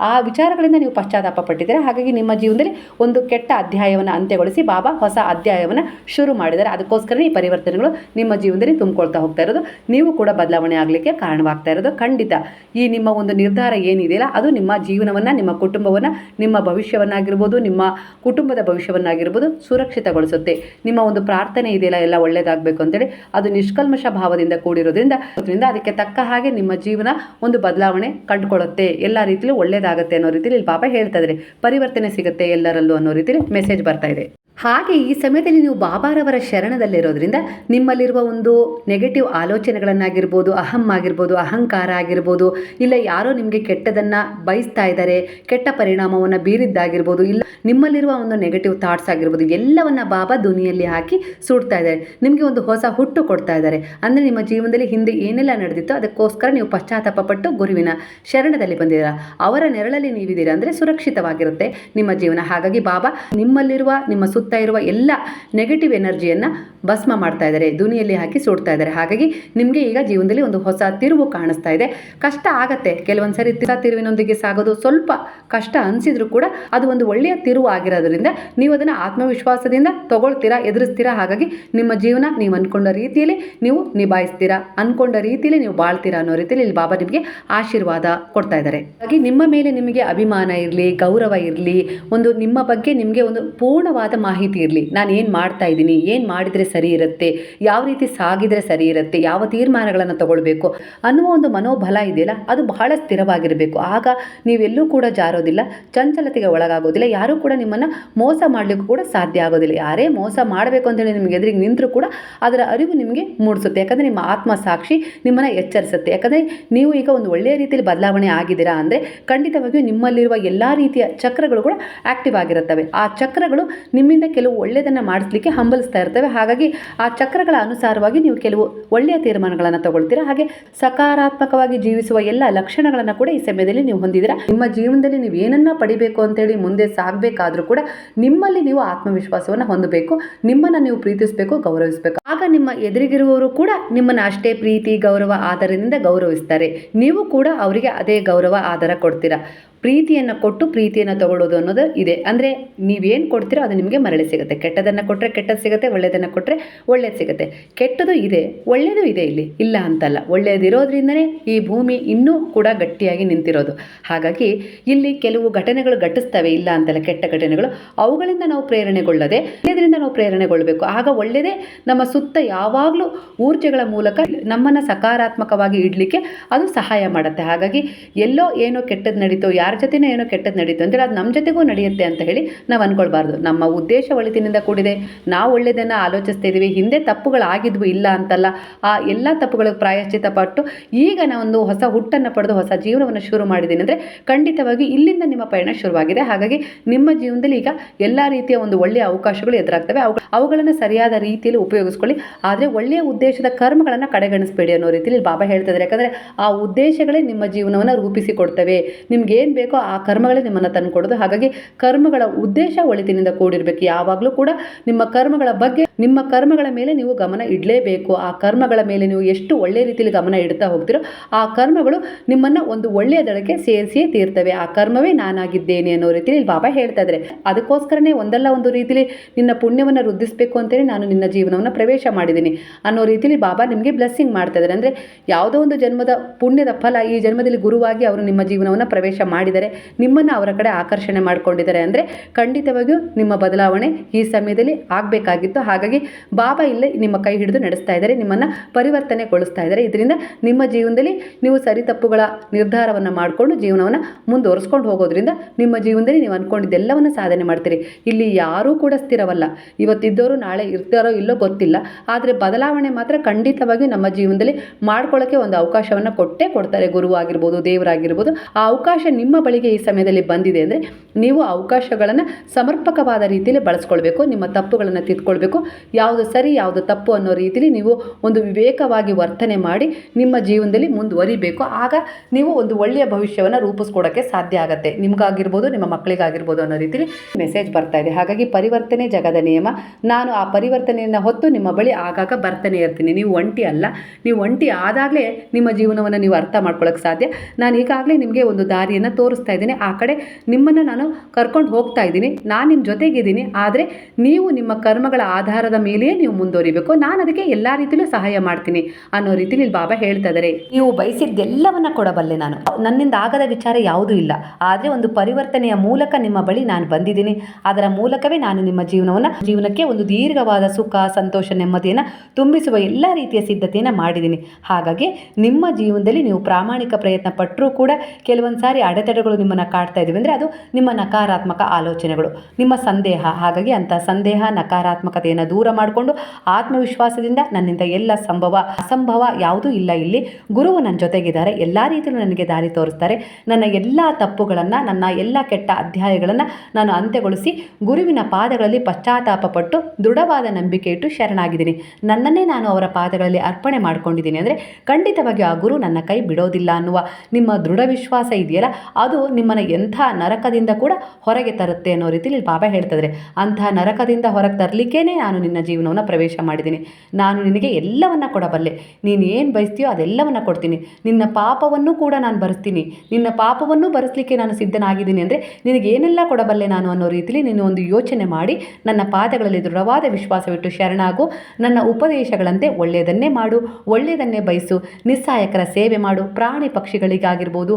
ಆ ವಿಚಾರಗಳಿಂದ ನೀವು ಪಶ್ಚಾತ್ತಾಪ ಪಟ್ಟಿದ್ದೀರಾ? ಹಾಗಾಗಿ ನಿಮ್ಮ ಜೀವನದಲ್ಲಿ ಒಂದು ಕೆಟ್ಟ ಅಧ್ಯಾಯವನ್ನು ಅಂತ್ಯಗೊಳಿಸಿ ಬಾಬಾ ಹೊಸ ಅಧ್ಯಾಯವನ್ನು ಶುರು ಮಾಡಿದ್ದಾರೆ. ಅದಕ್ಕೋಸ್ಕರ ಈ ಪರಿವರ್ತನೆಗಳು ನಿಮ್ಮ ಜೀವನದಲ್ಲಿ ತುಂಬಿಕೊಳ್ತಾ ಹೋಗ್ತಾ ಇರೋದು. ನೀವು ಕೂಡ ಬದಲಾವಣೆ ಆಗಲಿಕ್ಕೆ ಕಾರಣವಾಗ್ತಾ ಇರೋದು. ಖಂಡಿತ ಈ ನಿಮ್ಮ ಒಂದು ನಿರ್ಧಾರ ಏನಿದೆಯಲ್ಲ, ಅದು ನಿಮ್ಮ ಜೀವನವನ್ನು, ನಿಮ್ಮ ಕುಟುಂಬವನ್ನು, ನಿಮ್ಮ ಭವಿಷ್ಯವನ್ನಾಗಿರ್ಬೋದು, ನಿಮ್ಮ ಕುಟುಂಬದ ಭವಿಷ್ಯವನ್ನಾಗಿರ್ಬೋದು ಸುರಕ್ಷಿತಗೊಳಿಸುತ್ತೆ. ನಿಮ್ಮ ಒಂದು ಪ್ರಾರ್ಥನೆ ಇದೆಯಲ್ಲ, ಎಲ್ಲ ಒಳ್ಳೆಯದಾಗಬೇಕು ಅಂತೇಳಿ ಅದು ನಿಷ್ಕಲ್ಮಶ ಭಾವದಿಂದ ಕೂಡಿರೋದ್ರಿಂದ ಅದರಿಂದ ಅದಕ್ಕೆ ತಕ್ಕ ಹಾಗೆ ನಿಮ್ಮ ಜೀವನ ಒಂದು ಬದಲಾವಣೆ ಕಂಡುಕೊಳ್ಳುತ್ತೆ. ಎಲ್ಲ ರೀತಿಯಲ್ಲೂ ಒಳ್ಳೆಯದಾಗತ್ತೆ ಅನ್ನೋ ರೀತಿಯಲ್ಲಿ ಇಲ್ಲಿ ಪಾಪ ಹೇಳ್ತಾ ಇದ್ದಾರೆ ಪರಿವರ್ತನೆ ಸಿಗುತ್ತೆ ಎಲ್ಲರಲ್ಲೂ ಅನ್ನೋ ರೀತಿಯಲ್ಲಿ ಮೆಸೇಜ್ ಬರ್ತಾ ಇದೆ. ಹಾಗೆ ಈ ಸಮಯದಲ್ಲಿ ನೀವು ಬಾಬಾರವರ ಶರಣದಲ್ಲಿರೋದ್ರಿಂದ ನಿಮ್ಮಲ್ಲಿರುವ ಒಂದು ನೆಗೆಟಿವ್ ಆಲೋಚನೆಗಳನ್ನಾಗಿರ್ಬೋದು, ಅಹಂ ಆಗಿರ್ಬೋದು, ಅಹಂಕಾರ ಆಗಿರ್ಬೋದು, ಇಲ್ಲ ಯಾರೋ ನಿಮಗೆ ಕೆಟ್ಟದನ್ನು ಬಯಸ್ತಾ ಇದ್ದಾರೆ, ಕೆಟ್ಟ ಪರಿಣಾಮವನ್ನು ಬೀರಿದ್ದಾಗಿರ್ಬೋದು, ಇಲ್ಲ ನಿಮ್ಮಲ್ಲಿರುವ ಒಂದು ನೆಗೆಟಿವ್ ಥಾಟ್ಸ್ ಆಗಿರ್ಬೋದು, ಎಲ್ಲವನ್ನ ಬಾಬಾ ಧ್ವನಿಯಲ್ಲಿ ಹಾಕಿ ಸುಡ್ತಾ ಇದ್ದಾರೆ. ನಿಮಗೆ ಒಂದು ಹೊಸ ಹುಟ್ಟು ಕೊಡ್ತಾ ಇದ್ದಾರೆ. ಅಂದರೆ ನಿಮ್ಮ ಜೀವನದಲ್ಲಿ ಹಿಂದೆ ಏನೆಲ್ಲ ನಡೆದಿತ್ತೋ ಅದಕ್ಕೋಸ್ಕರ ನೀವು ಪಶ್ಚಾತ್ತಾಪ ಪಟ್ಟು ಗುರುವಿನ ಶರಣದಲ್ಲಿ ಬಂದಿದ್ದೀರಾ. ಅವರ ನೆರಳಲ್ಲಿ ನೀವಿದ್ದೀರಾ ಅಂದರೆ ಸುರಕ್ಷಿತವಾಗಿರುತ್ತೆ ನಿಮ್ಮ ಜೀವನ. ಹಾಗಾಗಿ ಬಾಬಾ, ನಿಮ್ಮಲ್ಲಿರುವ ನಿಮ್ಮ ಸುತ್ತ ಇರುವ ಎಲ್ಲ ನೆಗೆಟಿವ್ ಎನರ್ಜಿಯನ್ನು ಭಸ್ಮ ಮಾಡ್ತಾ ಇದ್ದಾರೆ, ದುನಿಯಲ್ಲಿ ಹಾಕಿ ಸುಡ್ತಾ ಇದ್ದಾರೆ. ಹಾಗಾಗಿ ನಿಮಗೆ ಈಗ ಜೀವನದಲ್ಲಿ ಒಂದು ಹೊಸ ತಿರುವು ಕಾಣಿಸ್ತಾ ಇದೆ. ಕಷ್ಟ ಆಗತ್ತೆ. ಕೆಲವೊಂದು ಸರಿ ತಿರ ತಿರುವಿನೊಂದಿಗೆ ಸಾಗೋದು ಸ್ವಲ್ಪ ಕಷ್ಟ ಅನಿಸಿದ್ರು ಕೂಡ ಅದು ಒಂದು ಒಳ್ಳೆಯ ತಿರುವು ಆಗಿರೋದ್ರಿಂದ ನೀವು ಅದನ್ನು ಆತ್ಮವಿಶ್ವಾಸದಿಂದ ತಗೊಳ್ತೀರಾ, ಎದುರಿಸ್ತೀರಾ? ಹಾಗಾಗಿ ನಿಮ್ಮ ಜೀವನ ನೀವು ಅಂದ್ಕೊಂಡ ರೀತಿಯಲ್ಲಿ ನೀವು ನಿಭಾಯಿಸ್ತೀರಾ ಅಂದ್ಕೊಂಡ ರೀತಿಯಲ್ಲಿ ನೀವು ಬಾಳ್ತೀರಾ ಅನ್ನೋ ರೀತಿಯಲ್ಲಿ ಇಲ್ಲಿ ಬಾಬಾ ನಿಮಗೆ ಆಶೀರ್ವಾದ ಕೊಡ್ತಾ ಇದ್ದಾರೆ. ಹಾಗಾಗಿ ನಿಮ್ಮ ಮೇಲೆ ನಿಮಗೆ ಅಭಿಮಾನ ಇರಲಿ, ಗೌರವ ಇರಲಿ, ಒಂದು ನಿಮ್ಮ ಬಗ್ಗೆ ನಿಮಗೆ ಒಂದು ಪೂರ್ಣವಾದ ಮಾಹಿತಿ ಇರಲಿ. ನಾನು ಏನು ಮಾಡ್ತಾ ಇದ್ದೀನಿ, ಏನು ಮಾಡಿದರೆ ಸರಿ ಇರುತ್ತೆ? ಯಾವ ರೀತಿ ಸಾಗಿದರೆ ಸರಿ ಇರುತ್ತೆ? ಯಾವ ತೀರ್ಮಾನಗಳನ್ನು ತಗೊಳ್ಬೇಕು? ಅನ್ನುವ ಒಂದು ಮನೋಬಲ ಇದೆಯಲ್ಲ, ಅದು ಬಹಳ ಸ್ಥಿರವಾಗಿರಬೇಕು. ಆಗ ನೀವೆಲ್ಲೂ ಕೂಡ ಜಾರೋದಿಲ್ಲ, ಚಂಚಲತೆಗೆ ಒಳಗಾಗೋದಿಲ್ಲ, ಯಾರೂ ಕೂಡ ನಿಮ್ಮನ್ನು ಮೋಸ ಮಾಡಲಿಕ್ಕೂ ಕೂಡ ಸಾಧ್ಯ ಆಗೋದಿಲ್ಲ. ಯಾರೇ ಮೋಸ ಮಾಡಬೇಕು ಅಂತೇಳಿ ನಿಮಗೆ ಎದುರಿಗೆ ನಿಂತರೂ ಕೂಡ ಅದರ ಅರಿವು ನಿಮಗೆ ಮೂಡಿಸುತ್ತೆ. ಯಾಕಂದರೆ ನಿಮ್ಮ ಆತ್ಮ ಸಾಕ್ಷಿ ನಿಮ್ಮನ್ನು ಎಚ್ಚರಿಸುತ್ತೆ. ಯಾಕಂದರೆ ನೀವು ಈಗ ಒಂದು ಒಳ್ಳೆಯ ರೀತಿಯಲ್ಲಿ ಬದಲಾವಣೆ ಆಗಿದ್ದೀರಾ ಅಂದರೆ ಖಂಡಿತವಾಗಿಯೂ ನಿಮ್ಮಲ್ಲಿರುವ ಎಲ್ಲ ರೀತಿಯ ಚಕ್ರಗಳು ಕೂಡ ಆಕ್ಟಿವ್ ಆಗಿರುತ್ತವೆ. ಆ ಚಕ್ರಗಳು ನಿಮ್ಮಿಂದ ಕೆಲವು ಒಳ್ಳೆಯದನ್ನು ಮಾಡಿಸ್ಲಿಕ್ಕೆ ಹಂಬಲಿಸ್ತಾ ಇರ್ತವೆ. ಹಾಗಾಗಿ ಆ ಚಕ್ರಗಳ ಅನುಸಾರವಾಗಿ ನೀವು ಕೆಲವು ಒಳ್ಳೆಯ ತೀರ್ಮಾನಗಳನ್ನು ತಗೊಳ್ತೀರಾ? ಹಾಗೆ ಸಕಾರಾತ್ಮಕವಾಗಿ ಜೀವಿಸುವ ಎಲ್ಲ ಲಕ್ಷಣಗಳನ್ನು ಕೂಡ ಈ ಸಮಯದಲ್ಲಿ ನೀವು ಹೊಂದಿದ್ದೀರಾ? ನಿಮ್ಮ ಜೀವನದಲ್ಲಿ ನೀವು ಏನನ್ನ ಪಡಿಬೇಕು ಅಂತೇಳಿ ಮುಂದೆ ಸಾಗಬೇಕಾದ್ರೂ ಕೂಡ ನಿಮ್ಮಲ್ಲಿ ನೀವು ಆತ್ಮವಿಶ್ವಾಸವನ್ನು ಹೊಂದಬೇಕು. ನಿಮ್ಮನ್ನು ನೀವು ಪ್ರೀತಿಸಬೇಕು, ಗೌರವಿಸಬೇಕು. ಆಗ ನಿಮ್ಮ ಎದುರಿಗಿರುವವರು ಕೂಡ ನಿಮ್ಮನ್ನು ಅಷ್ಟೇ ಪ್ರೀತಿ, ಗೌರವ ಆಧಾರದಿಂದ ಗೌರವಿಸ್ತಾರೆ. ನೀವು ಕೂಡ ಅವರಿಗೆ ಅದೇ ಗೌರವ ಆಧಾರ ಕೊಡ್ತೀರಾ? ಪ್ರೀತಿಯನ್ನು ಕೊಟ್ಟು ಪ್ರೀತಿಯನ್ನು ತಗೊಳ್ಳೋದು ಅನ್ನೋದು ಇದೆ. ಅಂದರೆ ನೀವೇನು ಕೊಡ್ತೀರೋ ಅದು ನಿಮಗೆ ಮರಳಿ ಸಿಗುತ್ತೆ. ಕೆಟ್ಟದನ್ನು ಕೊಟ್ಟರೆ ಕೆಟ್ಟದ್ದು ಸಿಗುತ್ತೆ ಒಳ್ಳೆಯದನ್ನು ಕೊಟ್ಟರೆ ಒಳ್ಳೇದು ಸಿಗುತ್ತೆ. ಕೆಟ್ಟದು ಇದೆ ಒಳ್ಳೆಯದು ಇದೆ ಇಲ್ಲಿ. ಇಲ್ಲ ಅಂತಲ್ಲ. ಒಳ್ಳೆಯದಿರೋದ್ರಿಂದನೇ ಈ ಭೂಮಿ ಇನ್ನೂ ಕೂಡ ಗಟ್ಟಿಯಾಗಿ ನಿಂತಿರೋದು. ಹಾಗಾಗಿ ಇಲ್ಲಿ ಕೆಲವು ಘಟನೆಗಳು ಘಟಿಸ್ತವೆ, ಇಲ್ಲ ಅಂತಲ್ಲ, ಕೆಟ್ಟ ಘಟನೆಗಳು. ಅವುಗಳಿಂದ ನಾವು ಪ್ರೇರಣೆಗೊಳ್ಳದೆ ಇದರಿಂದ ನಾವು ಪ್ರೇರಣೆಗೊಳ್ಳಬೇಕು ಆಗ ಒಳ್ಳೆಯದೇ ನಮ್ಮ ಸುತ್ತ ಯಾವಾಗಲೂ ಊರ್ಜೆಗಳ ಮೂಲಕ ನಮ್ಮನ್ನು ಸಕಾರಾತ್ಮಕವಾಗಿ ಇಡಲಿಕ್ಕೆ ಅದು ಸಹಾಯ ಮಾಡುತ್ತೆ. ಹಾಗಾಗಿ ಎಲ್ಲೋ ಏನೋ ಕೆಟ್ಟದ್ದು ನಡೀತೋ, ಯಾರ ಜೊತೆನೋ ಏನೋ ಕೆಟ್ಟದ್ದು ನಡೀತು ಅಂತೇಳಿ ಅದು ನಮ್ಮ ಜೊತೆಗೂ ನಡೆಯುತ್ತೆ ಅಂತ ಹೇಳಿ ನಾವು ಅಂದ್ಕೊಳ್ಬಾರ್ದು ನಮ್ಮ ಉದ್ದೇಶ ಒಳಿತಿನಿಂದ ಕೂಡಿದೆ. ನಾವು ಒಳ್ಳೆಯದನ್ನು ಆಲೋಚಿಸ್ತಾ ಇದ್ದೀವಿ ಹಿಂದೆ ತಪ್ಪುಗಳಾಗಿದ್ವು ಇಲ್ಲ ಅಂತಲ್ಲ, ಆ ಎಲ್ಲ ತಪ್ಪುಗಳಿಗೆ ಪ್ರಾಯಶ್ಚಿತ ಪಟ್ಟು ಈಗ ಒಂದು ಹೊಸ ಹುಟ್ಟನ್ನು ಪಡೆದು ಹೊಸ ಜೀವನವನ್ನು ಶುರು ಮಾಡಿದ್ದೀನಿ ಅಂದರೆ ಖಂಡಿತವಾಗಿ ಇಲ್ಲಿಂದ ನಿಮ್ಮ ಪಯಣ ಶುರುವಾಗಿದೆ. ಹಾಗಾಗಿ ನಿಮ್ಮ ಜೀವನದಲ್ಲಿ ಈಗ ಎಲ್ಲ ರೀತಿಯ ಒಂದು ಒಳ್ಳೆಯ ಅವಕಾಶಗಳು ಎದುರಾಗ್ತವೆ. ಅವು, ಅವುಗಳನ್ನು ಸರಿಯಾದ ರೀತಿಯಲ್ಲಿ ಉಪಯೋಗಿಸ್ಕೊಳ್ಳಿ. ಆದರೆ ಒಳ್ಳೆಯ ಉದ್ದೇಶದ ಕರ್ಮಗಳನ್ನು ಕಡೆಗಣಿಸಬೇಡಿ ಅನ್ನೋ ರೀತಿಯಲ್ಲಿ ಬಾಬಾ ಹೇಳ್ತಿದ್ದಾರೆ ಯಾಕಂದರೆ ಆ ಉದ್ದೇಶಗಳೇ ನಿಮ್ಮ ಜೀವನವನ್ನು ರೂಪಿಸಿಕೊಡ್ತವೆ ನಿಮ್ಗೆ ಏನು ಬೇಕೋ ಆ ಕರ್ಮಗಳೇ ನಿಮ್ಮನ್ನು ತಂದುಕೊಡೋದು ಹಾಗಾಗಿ ಕರ್ಮಗಳ ಉದ್ದೇಶ ಒಳಿತಿನಿಂದ ಕೂಡಿರಬೇಕು. ಯಾವಾಗಲೂ ಕೂಡ ನಿಮ್ಮ ಕರ್ಮಗಳ ಬಗ್ಗೆ, ನಿಮ್ಮ ಕರ್ಮಗಳ ಮೇಲೆ ನೀವು ಗಮನ ಇಡಲೇಬೇಕು. ಆ ಕರ್ಮಗಳ ಮೇಲೆ ನೀವು ಎಷ್ಟು ಒಳ್ಳೆಯ ರೀತಿಯಲ್ಲಿ ಗಮನ ಇಡ್ತಾ ಹೋಗ್ತೀರೋ, ಆ ಕರ್ಮಗಳು ನಿಮ್ಮನ್ನು ಒಂದು ಒಳ್ಳೆಯ ದಳಕ್ಕೆ ಸೇರಿಸಿಯೇ ತೀರ್ತವೆ. ಆ ಕರ್ಮವೇ ನಾನಾಗಿದ್ದೇನೆ ಅನ್ನೋ ರೀತಿಯಲ್ಲಿ ಬಾಬಾ ಹೇಳ್ತಾ ಇದ್ದಾರೆ. ಅದಕ್ಕೋಸ್ಕರನೇ ಒಂದಲ್ಲ ಒಂದು ರೀತಿಯಲ್ಲಿ ನಿನ್ನ ಪುಣ್ಯವನ್ನು ವೃದ್ಧಿಸಬೇಕು ಅಂತೇಳಿ ನಾನು ನಿನ್ನ ಜೀವನವನ್ನು ಪ್ರವೇಶ ಮಾಡಿದ್ದೀನಿ ಅನ್ನೋ ರೀತಿಯಲ್ಲಿ ಬಾಬಾ ನಿಮಗೆ ಬ್ಲೆಸ್ಸಿಂಗ್ ಮಾಡ್ತಾ ಇದ್ದಾರೆ. ಅಂದರೆ ಯಾವುದೋ ಒಂದು ಜನ್ಮದ ಪುಣ್ಯದ ಫಲ ಈ ಜನ್ಮದಲ್ಲಿ ಗುರುವಾಗಿ ಅವರು ನಿಮ್ಮ ಜೀವನವನ್ನು ಪ್ರವೇಶ ಮಾಡಿದ್ದಾರೆ. ನಿಮ್ಮನ್ನು ಅವರ ಕಡೆ ಆಕರ್ಷಣೆ ಮಾಡಿಕೊಂಡಿದ್ದಾರೆ ಅಂದರೆ ಖಂಡಿತವಾಗಿಯೂ ನಿಮ್ಮ ಬದಲಾವಣೆ ಈ ಸಮಯದಲ್ಲಿ ಆಗಬೇಕಾಗಿತ್ತು. ಹಾಗಾಗಿ ಬಾಬಾ ಇಲ್ಲೇ ನಿಮ್ಮ ಕೈ ಹಿಡಿದು ನಡೆಸ್ತಾ ಇದ್ದಾರೆ, ನಿಮ್ಮನ್ನು ಪರಿವರ್ತನೆಗೊಳಿಸ್ತಾ ಇದ್ದಾರೆ. ಇದರಿಂದ ನಿಮ್ಮ ಜೀವನದಲ್ಲಿ ನೀವು ಸರಿ ತಪ್ಪುಗಳ ನಿರ್ಧಾರವನ್ನು ಮಾಡಿಕೊಂಡು ಜೀವನವನ್ನು ಮುಂದುವರಿಸ್ಕೊಂಡು ಹೋಗೋದ್ರಿಂದ ನಿಮ್ಮ ಜೀವನದಲ್ಲಿ ನೀವು ಅಂದ್ಕೊಂಡಿದ್ದೆಲ್ಲವನ್ನು ಸಾಧನೆ ಮಾಡ್ತೀರಿ. ಇಲ್ಲಿ ಯಾರೂ ಕೂಡ ಸ್ಥಿರವಲ್ಲ. ಇವತ್ತಿದ್ದವರು ನಾಳೆ ಇರ್ತಾರೋ ಇಲ್ಲೋ ಗೊತ್ತಿಲ್ಲ. ಆದರೆ ಬದಲಾವಣೆ ಮಾತ್ರ ಖಂಡಿತವಾಗಿ ನಮ್ಮ ಜೀವನದಲ್ಲಿ ಮಾಡ್ಕೊಳ್ಳೋಕ್ಕೆ ಒಂದು ಅವಕಾಶವನ್ನು ಕೊಟ್ಟೇ ಕೊಡ್ತಾರೆ. ಗುರು ಆಗಿರ್ಬೋದು ದೇವರಾಗಿರ್ಬೋದು. ಆ ಅವಕಾಶ ನಿಮ್ಮ ಬಳಿಗೆ ಈ ಸಮಯದಲ್ಲಿ ಬಂದಿದೆ ಅಂದರೆ ನೀವು ಅವಕಾಶಗಳನ್ನು ಸಮರ್ಪಕವಾದ ರೀತಿಯಲ್ಲಿ ಬಳಸ್ಕೊಳ್ಬೇಕು, ನಿಮ್ಮ ತಪ್ಪುಗಳನ್ನು ತಿದ್ಕೊಳ್ಬೇಕು, ಯಾವುದು ಸರಿ, ಯಾವುದು ತಪ್ಪು ಅನ್ನೋ ರೀತಿಯಲ್ಲಿ ನೀವು ಒಂದು ವಿವೇಕವಾಗಿ ವರ್ತನೆ ಮಾಡಿ ನಿಮ್ಮ ಜೀವನದಲ್ಲಿ ಮುಂದುವರಿಬೇಕು. ಆಗ ನೀವು ಒಂದು ಒಳ್ಳೆಯ ಭವಿಷ್ಯವನ್ನು ರೂಪಿಸ್ಕೊಡೋಕ್ಕೆ ಸಾಧ್ಯ ಆಗುತ್ತೆ. ನಿಮಗಾಗಿರ್ಬೋದು, ನಿಮ್ಮ ಮಕ್ಕಳಿಗಾಗಿರ್ಬೋದು ಅನ್ನೋ ರೀತಿಯಲ್ಲಿ ಮೆಸೇಜ್ ಬರ್ತಾ ಇದೆ. ಹಾಗಾಗಿ ಪರಿವರ್ತನೆ ಜಗದ ನಿಯಮ. ನಾನು ಆ ಪರಿವರ್ತನೆಯನ್ನು ಹೊತ್ತು ನಿಮ್ಮ ಬಳಿ ಆಗಾಗ ಬರ್ತಾನೆ ಇರ್ತೀನಿ. ನೀವು ಒಂಟಿ ಅಲ್ಲ. ನೀವು ಒಂಟಿ ಆದಾಗಲೇ ನಿಮ್ಮ ಜೀವನವನ್ನು ನೀವು ಅರ್ಥ ಮಾಡ್ಕೊಳ್ಳೋಕ್ಕೆ ಸಾಧ್ಯ. ನಾನು ಈಗಾಗಲೇ ನಿಮಗೆ ಒಂದು ದಾರಿಯನ್ನು ತೋರಿಸ್ತಾ ಇದ್ದೀನಿ. ಆ ಕಡೆ ನಿಮ್ಮನ್ನು ನಾನು ಕರ್ಕೊಂಡು ಹೋಗ್ತಾ ಇದ್ದೀನಿ. ನಾನು ನಿಮ್ಮ ಜೊತೆಗಿದ್ದೀನಿ. ಆದರೆ ನೀವು ನಿಮ್ಮ ಕರ್ಮಗಳ ಆಧಾರದ ಮೇಲೆಯೇ ನೀವು ಮುಂದುವರಿಬೇಕು. ನಾನು ಅದಕ್ಕೆ ಎಲ್ಲ ರೀತಿಯಲ್ಲೂ ಸಹಾಯ ಮಾಡ್ತೀನಿ ಅನ್ನೋ ರೀತಿಲಿ ಇಲ್ಲಿ ಬಾಬಾ ಹೇಳ್ತಾ ಇದ್ದಾರೆ. ನೀವು ಬಯಸಿದ್ದೆಲ್ಲವನ್ನ ಕೊಡಬಲ್ಲೆ ನಾನು. ನನ್ನಿಂದ ಆಗದ ವಿಚಾರ ಯಾವುದೂ ಇಲ್ಲ. ಆದರೆ ಒಂದು ಪರಿವರ್ತನೆಯ ಮೂಲಕ ನಿಮ್ಮ ಬಳಿ ನಾನು ಬಂದಿದ್ದೀನಿ. ಅದರ ಮೂಲಕವೇ ನಾನು ನಿಮ್ಮ ಜೀವನವನ್ನು, ಜೀವನಕ್ಕೆ ಒಂದು ದೀರ್ಘವಾದ ಸುಖ, ಸಂತೋಷ, ನೆಮ್ಮದಿಯನ್ನು ತುಂಬಿಸುವ ಎಲ್ಲ ರೀತಿಯ ಸಿದ್ಧತೆಯನ್ನು ಮಾಡಿದ್ದೀನಿ. ಹಾಗಾಗಿ ನಿಮ್ಮ ಜೀವನದಲ್ಲಿ ನೀವು ಪ್ರಾಮಾಣಿಕ ಪ್ರಯತ್ನ ಪಟ್ಟರೂ ಕೂಡ ಕೆಲವೊಂದು ಸಾರಿ ಅಡೆತಡೆಗಳು ನಿಮ್ಮನ್ನು ಕಾಡ್ತಾ ಇದ್ದೀವಿ ಅಂದರೆ ಅದು ನಿಮ್ಮ ನಕಾರಾತ್ಮಕ ಆಲೋಚನೆಗಳು, ನಿಮ್ಮ ಸಂದೇಹ. ಹಾಗಾಗಿ ಅಂಥ ಸಂದೇಹ, ನಕಾರಾತ್ಮಕತೆಯನ್ನು ದೂರ ಮಾಡಿಕೊಂಡು ಆತ್ಮವಿಶ್ವಾಸದಿಂದ ನನ್ನಿಂದ ಎಲ್ಲ ಸಂಭವ, ಅಸಂಭವ ಯಾವುದೂ ಇಲ್ಲ ಇಲ್ಲಿ. ಗುರುವು ನನ್ನ ಜೊತೆಗಿದ್ದಾರೆ, ಎಲ್ಲ ರೀತಿಯಲ್ಲೂ ನನಗೆ ದಾರಿ ತೋರಿಸ್ತಾರೆ. ನನ್ನ ಎಲ್ಲ ತಪ್ಪುಗಳನ್ನು, ನನ್ನ ಎಲ್ಲ ಕೆಟ್ಟ ಅಧ್ಯಾಯಗಳನ್ನು ನಾನು ಅಂತ್ಯಗೊಳಿಸಿ ಗುರುವಿನ ಪಾದಗಳಲ್ಲಿ ಪಶ್ಚಾತ್ತಾಪ ಪಟ್ಟು ದೃಢವಾದ ನಂಬಿಕೆ ಇಟ್ಟು ಶರಣಾಗಿದ್ದೀನಿ. ನನ್ನನ್ನೇ ನಾನು ಅವರ ಪಾದಗಳಲ್ಲಿ ಅರ್ಪಣೆ ಮಾಡ್ಕೊಂಡಿದ್ದೀನಿ ಅಂದರೆ ಖಂಡಿತವಾಗಿ ಆ ಗುರು ನನ್ನ ಕೈ ಬಿಡೋದಿಲ್ಲ ಅನ್ನುವ ನಿಮ್ಮ ದೃಢ ವಿಶ್ವಾಸ ಇದೆಯಲ್ಲ ಅದು ನಿಮ್ಮನ್ನು ಎಂಥ ನರಕದಿಂದ ಕೂಡ ಹೊರಗೆ ತರುತ್ತೆ ಅನ್ನೋ ರೀತಿಲಿ ಬಾಬಾ ಹೇಳ್ತಿದ್ರೆ ಅಂಥ ನರಕದಿಂದ ಹೊರಗೆ ತರಲಿಕ್ಕೇ ನಾನು ನಿನ್ನ ಜೀವನವನ್ನು ಪ್ರವೇಶ ಮಾಡಿದ್ದೀನಿ. ನಾನು ನಿನಗೆ ಎಲ್ಲವನ್ನು ಕೊಡಬಲ್ಲೆ ನೀನು ಏನು ಬಯಸ್ತೀಯೋ ಅದೆಲ್ಲವನ್ನು ಕೊಡ್ತೀನಿ. ನಿನ್ನ ಪಾಪವನ್ನು ಕೂಡ ನಾನು ಬರೆಸ್ತೀನಿ. ನಿನ್ನ ಪಾಪವನ್ನು ಬರೆಸಲಿಕ್ಕೆ ನಾನು ಸಿದ್ಧನಾಗಿದ್ದೀನಿ ಅಂದರೆ ನಿನಗೆ ಏನೆಲ್ಲ ಕೊಡಬಲ್ಲೆ ನಾನು ಅನ್ನೋ ರೀತಿಲಿ ನೀನು ಒಂದು ಯೋಚನೆ ಮಾಡಿ, ನನ್ನ ಪಾದಗಳಲ್ಲಿ ದೃಢವಾದ ವಿಶ್ವಾಸವಿಟ್ಟು ಶರಣಾಗು. ನನ್ನ ಉಪದೇಶಗಳಂತೆ ಒಳ್ಳೆಯದನ್ನೇ ಮಾಡು. ಒಳ್ಳೆಯದನ್ನೇ ಬಯಸು. ನಿಸ್ಸಾಯಕರ ಸೇವೆ ಮಾಡು. ಪ್ರಾಣಿ ಪಕ್ಷಿಗಳಿಗಾಗಿರ್ಬೋದು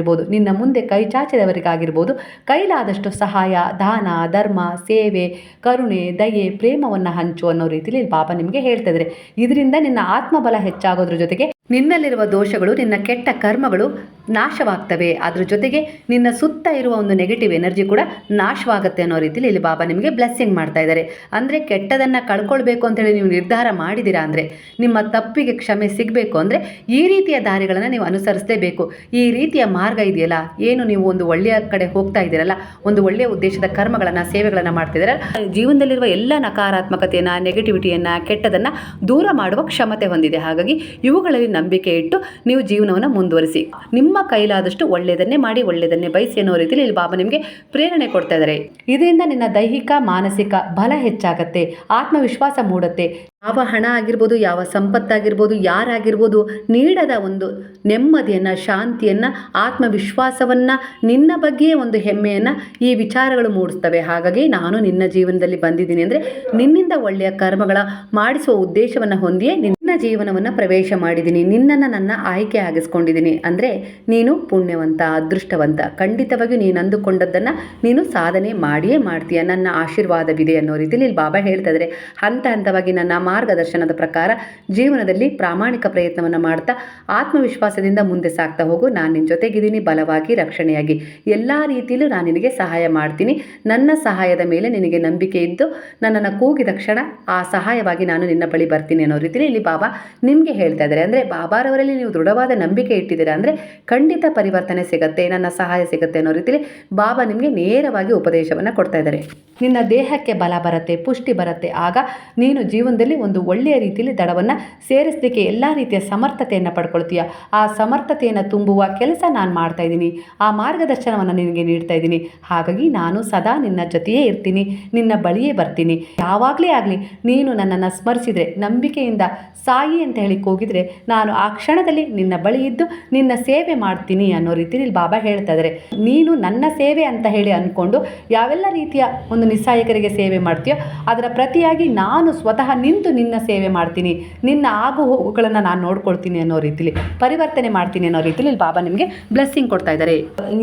ನಿಸ್ಸಹಾಯಕರಿಗಾಗಿರ್ಬೋದು ನಿನ್ನ ಮುಂದೆ ಕೈ ಚಾಚಿದವರಿಗಾಗಿರ್ಬೋದು, ಕೈಲಾದಷ್ಟು ಸಹಾಯ, ದಾನ, ಧರ್ಮ, ಸೇವೆ, ಕರುಣೆ, ದಯೆ, ಪ್ರೇಮವನ್ನು ಹಂಚು ಅನ್ನೋ ರೀತಿಯಲ್ಲಿ ಬಾಬಾ ನಿಮಗೆ ಹೇಳ್ತಾ ಇದ್ರೆ. ಇದರಿಂದ ನಿನ್ನ ಆತ್ಮಬಲ ಹೆಚ್ಚಾಗೋದ್ರ ಜೊತೆಗೆ ನಿನ್ನಲ್ಲಿರುವ ದೋಷಗಳು, ನಿನ್ನ ಕೆಟ್ಟ ಕರ್ಮಗಳು ನಾಶವಾಗ್ತವೆ. ಅದ್ರ ಜೊತೆಗೆ ನಿನ್ನ ಸುತ್ತ ಇರುವ ಒಂದು ನೆಗೆಟಿವ್ ಎನರ್ಜಿ ಕೂಡ ನಾಶವಾಗುತ್ತೆ ಅನ್ನೋ ರೀತಿಲಿ ಇಲ್ಲಿ ಬಾಬಾ ನಿಮಗೆ ಬ್ಲೆಸ್ಸಿಂಗ್ ಮಾಡ್ತಾ ಇದ್ದಾರೆ. ಅಂದರೆ ಕೆಟ್ಟದನ್ನು ಕಳ್ಕೊಳ್ಬೇಕು ಅಂತೇಳಿ ನೀವು ನಿರ್ಧಾರ ಮಾಡಿದ್ದೀರಾ ಅಂದರೆ, ನಿಮ್ಮ ತಪ್ಪಿಗೆ ಕ್ಷಮೆ ಸಿಗಬೇಕು ಅಂದರೆ ಈ ರೀತಿಯ ದಾರಿಗಳನ್ನು ನೀವು ಅನುಸರಿಸಲೇಬೇಕು. ಈ ರೀತಿಯ ಮಾರ್ಗ ಇದೆಯಲ್ಲ, ಏನು ನೀವು ಒಂದು ಒಳ್ಳೆಯ ಕಡೆ ಹೋಗ್ತಾ ಇದ್ದೀರಲ್ಲ, ಒಂದು ಒಳ್ಳೆಯ ಉದ್ದೇಶದ ಕರ್ಮಗಳನ್ನು, ಸೇವೆಗಳನ್ನು ಮಾಡ್ತಿದ್ದೀರ ಜೀವನದಲ್ಲಿರುವ ಎಲ್ಲ ನಕಾರಾತ್ಮಕತೆಯನ್ನು ನೆಗೆಟಿವಿಟಿಯನ್ನು ಕೆಟ್ಟದನ್ನು ದೂರ ಮಾಡುವ ಕ್ಷಮತೆ ಹೊಂದಿದೆ. ಹಾಗಾಗಿ ಇವುಗಳಲ್ಲಿ ನಂಬಿಕೆ ಇಟ್ಟು ನೀವು ಜೀವನವನ್ನು ಮುಂದುವರಿಸಿ. ನಿಮ್ಮ ಕೈಲಾದಷ್ಟು ಒಳ್ಳೆಯದನ್ನೇ ಮಾಡಿ, ಒಳ್ಳೆಯದನ್ನೇ ಬಯಸಿ ಅನ್ನೋ ರೀತಿಯಲ್ಲಿ ಇಲ್ಲಿ ಬಾಬಾ ನಿಮಗೆ ಪ್ರೇರಣೆ ಕೊಡ್ತಾ ಇದ್ದಾರೆ ಇದರಿಂದ ನಿನ್ನ ದೈಹಿಕ, ಮಾನಸಿಕ ಬಲ ಹೆಚ್ಚಾಗತ್ತೆ, ಆತ್ಮವಿಶ್ವಾಸ ಮೂಡುತ್ತೆ. ಯಾವ ಹಣ ಆಗಿರ್ಬೋದು, ಯಾವ ಸಂಪತ್ತಾಗಿರ್ಬೋದು, ಯಾರಾಗಿರ್ಬೋದು ನೀಡದ ಒಂದು ನೆಮ್ಮದಿಯನ್ನು, ಶಾಂತಿಯನ್ನು, ಆತ್ಮವಿಶ್ವಾಸವನ್ನು ನಿನ್ನ ಬಗ್ಗೆಯೇ ಒಂದು ಹೆಮ್ಮೆಯನ್ನು ಈ ವಿಚಾರಗಳು ಮೂಡಿಸ್ತವೆ. ಹಾಗಾಗಿ ನಾನು ನಿನ್ನ ಜೀವನದಲ್ಲಿ ಬಂದಿದ್ದೀನಿ ಅಂದರೆ ನಿನ್ನಿಂದ ಒಳ್ಳೆಯ ಕರ್ಮಗಳ ಮಾಡಿಸುವ ಉದ್ದೇಶವನ್ನು ಹೊಂದಿಯೇ ನಿನ್ನ ಜೀವನವನ್ನು ಪ್ರವೇಶ ಮಾಡಿದ್ದೀನಿ. ನಿನ್ನನ್ನು ನನ್ನ ಆಯ್ಕೆ ಆಗಿಸ್ಕೊಂಡಿದ್ದೀನಿ ಅಂದರೆ ನೀನು ಪುಣ್ಯವಂತ, ಅದೃಷ್ಟವಂತ. ಖಂಡಿತವಾಗಿಯೂ ನೀನು ಅಂದುಕೊಂಡದ್ದನ್ನು ನೀನು ಸಾಧನೆ ಮಾಡಿಯೇ ಮಾಡ್ತೀಯ. ನನ್ನ ಆಶೀರ್ವಾದವಿದೆ ಅನ್ನೋ ರೀತಿಯಲ್ಲಿ ಇಲ್ಲಿ ಬಾಬಾ ಹೇಳ್ತಾ ಇದ್ದಾರೆ. ಹಂತ ಹಂತವಾಗಿ ನನ್ನ ಮಾರ್ಗದರ್ಶನದ ಪ್ರಕಾರ ಜೀವನದಲ್ಲಿ ಪ್ರಾಮಾಣಿಕ ಪ್ರಯತ್ನವನ್ನು ಮಾಡ್ತಾ ಆತ್ಮವಿಶ್ವಾಸದಿಂದ ಮುಂದೆ ಸಾಗ್ತಾ ಹೋಗು. ನಾನು ನಿನ್ನ ಜೊತೆಗಿದ್ದೀನಿ, ಬಲವಾಗಿ, ರಕ್ಷಣೆಯಾಗಿ. ಎಲ್ಲ ರೀತಿಯಲ್ಲೂ ನಾನು ನಿನಗೆ ಸಹಾಯ ಮಾಡ್ತೀನಿ. ನನ್ನ ಸಹಾಯದ ಮೇಲೆ ನಿನಗೆ ನಂಬಿಕೆ ಇದ್ದು ನನ್ನನ್ನು ಕೂಗಿದ ಕ್ಷಣ ಆ ಸಹಾಯವಾಗಿ ನಾನು ನಿನ್ನ ಬಳಿ ಬರ್ತೀನಿ ಅನ್ನೋ ರೀತಿಯಲ್ಲಿ ಇಲ್ಲಿ ಬಾಬಾ ನಿಮಗೆ ಹೇಳ್ತಾ ಇದ್ದಾರೆ. ಅಂದರೆ ಬಾಬಾರವರಲ್ಲಿ ನೀವು ದೃಢವಾದ ನಂಬಿಕೆ ಇಟ್ಟಿದ್ದೀರಾ ಅಂದರೆ ಖಂಡಿತ ಪರಿವರ್ತನೆ ಸಿಗುತ್ತೆ, ನನ್ನ ಸಹಾಯ ಸಿಗುತ್ತೆ ಅನ್ನೋ ರೀತಿಯಲ್ಲಿ ಬಾಬಾ ನಿಮಗೆ ನೇರವಾಗಿ ಉಪದೇಶವನ್ನು ಕೊಡ್ತಾ ಇದ್ದಾರೆ. ನಿನ್ನ ದೇಹಕ್ಕೆ ಬಲ ಬರುತ್ತೆ, ಪುಷ್ಟಿ ಬರುತ್ತೆ. ಆಗ ನೀನು ಜೀವನದಲ್ಲಿ ಒಂದು ಒಳ್ಳೆಯ ರೀತಿಯಲ್ಲಿ ದಡವನ್ನು ಸೇರಿಸಲಿಕ್ಕೆ ಎಲ್ಲ ರೀತಿಯ ಸಮರ್ಥತೆಯನ್ನು ಪಡ್ಕೊಳ್ತೀಯ. ಆ ಸಮರ್ಥತೆಯನ್ನು ತುಂಬುವ ಕೆಲಸ ನಾನು ಮಾಡ್ತಾ ಇದ್ದೀನಿ. ಆ ಮಾರ್ಗದರ್ಶನವನ್ನು ನಿನಗೆ ನೀಡ್ತಾ ಇದ್ದೀನಿ. ಹಾಗಾಗಿ ನಾನು ಸದಾ ನಿನ್ನ ಜೊತೆಯೇ ಇರ್ತೀನಿ. ನಿನ್ನ ಬಳಿಯೇ ಬರ್ತೀನಿ. ಯಾವಾಗಲೇ ಆಗಲಿ ನೀನು ನನ್ನನ್ನು ಸ್ಮರಿಸಿದರೆ, ನಂಬಿಕೆಯಿಂದ ಸಾಯಿ ಅಂತ ಹೇಳಿ ಹೋಗಿದ್ರೆ ನಾನು ಆ ಕ್ಷಣದಲ್ಲಿ ನಿನ್ನ ಬಳಿ ಇದ್ದು ನಿನ್ನ ಸೇವೆ ಮಾಡ್ತೀನಿ ಅನ್ನೋ ರೀತಿಯಲ್ಲಿ ಬಾಬಾ ಹೇಳ್ತಾ ಇದ್ದಾರೆ ನೀನು ನನ್ನ ಸೇವೆ ಅಂತ ಹೇಳಿ ಅಂದ್ಕೊಂಡು ಯಾವೆಲ್ಲ ರೀತಿಯ ಒಂದು ನಿಸ್ಸಾಯಕರಿಗೆ ಸೇವೆ ಮಾಡ್ತೀಯೋ, ಅದರ ಪ್ರತಿಯಾಗಿ ನಾನು ಸ್ವತಃ ನಿಂತು ನಿನ್ನ ಸೇವೆ ಮಾಡ್ತೀನಿ, ನಿನ್ನ ಆಗು ಹೋಗುಗಳನ್ನು ನಾನು ನೋಡ್ಕೊಳ್ತೀನಿ ಅನ್ನೋ ರೀತಿಲಿ, ಪರಿವರ್ತನೆ ಮಾಡ್ತೀನಿ ಅನ್ನೋ ರೀತಿಲಿ ಬಾಬಾ ನಿಮಗೆ ಬ್ಲೆಸ್ಸಿಂಗ್ ಕೊಡ್ತಾ ಇದ್ದಾರೆ.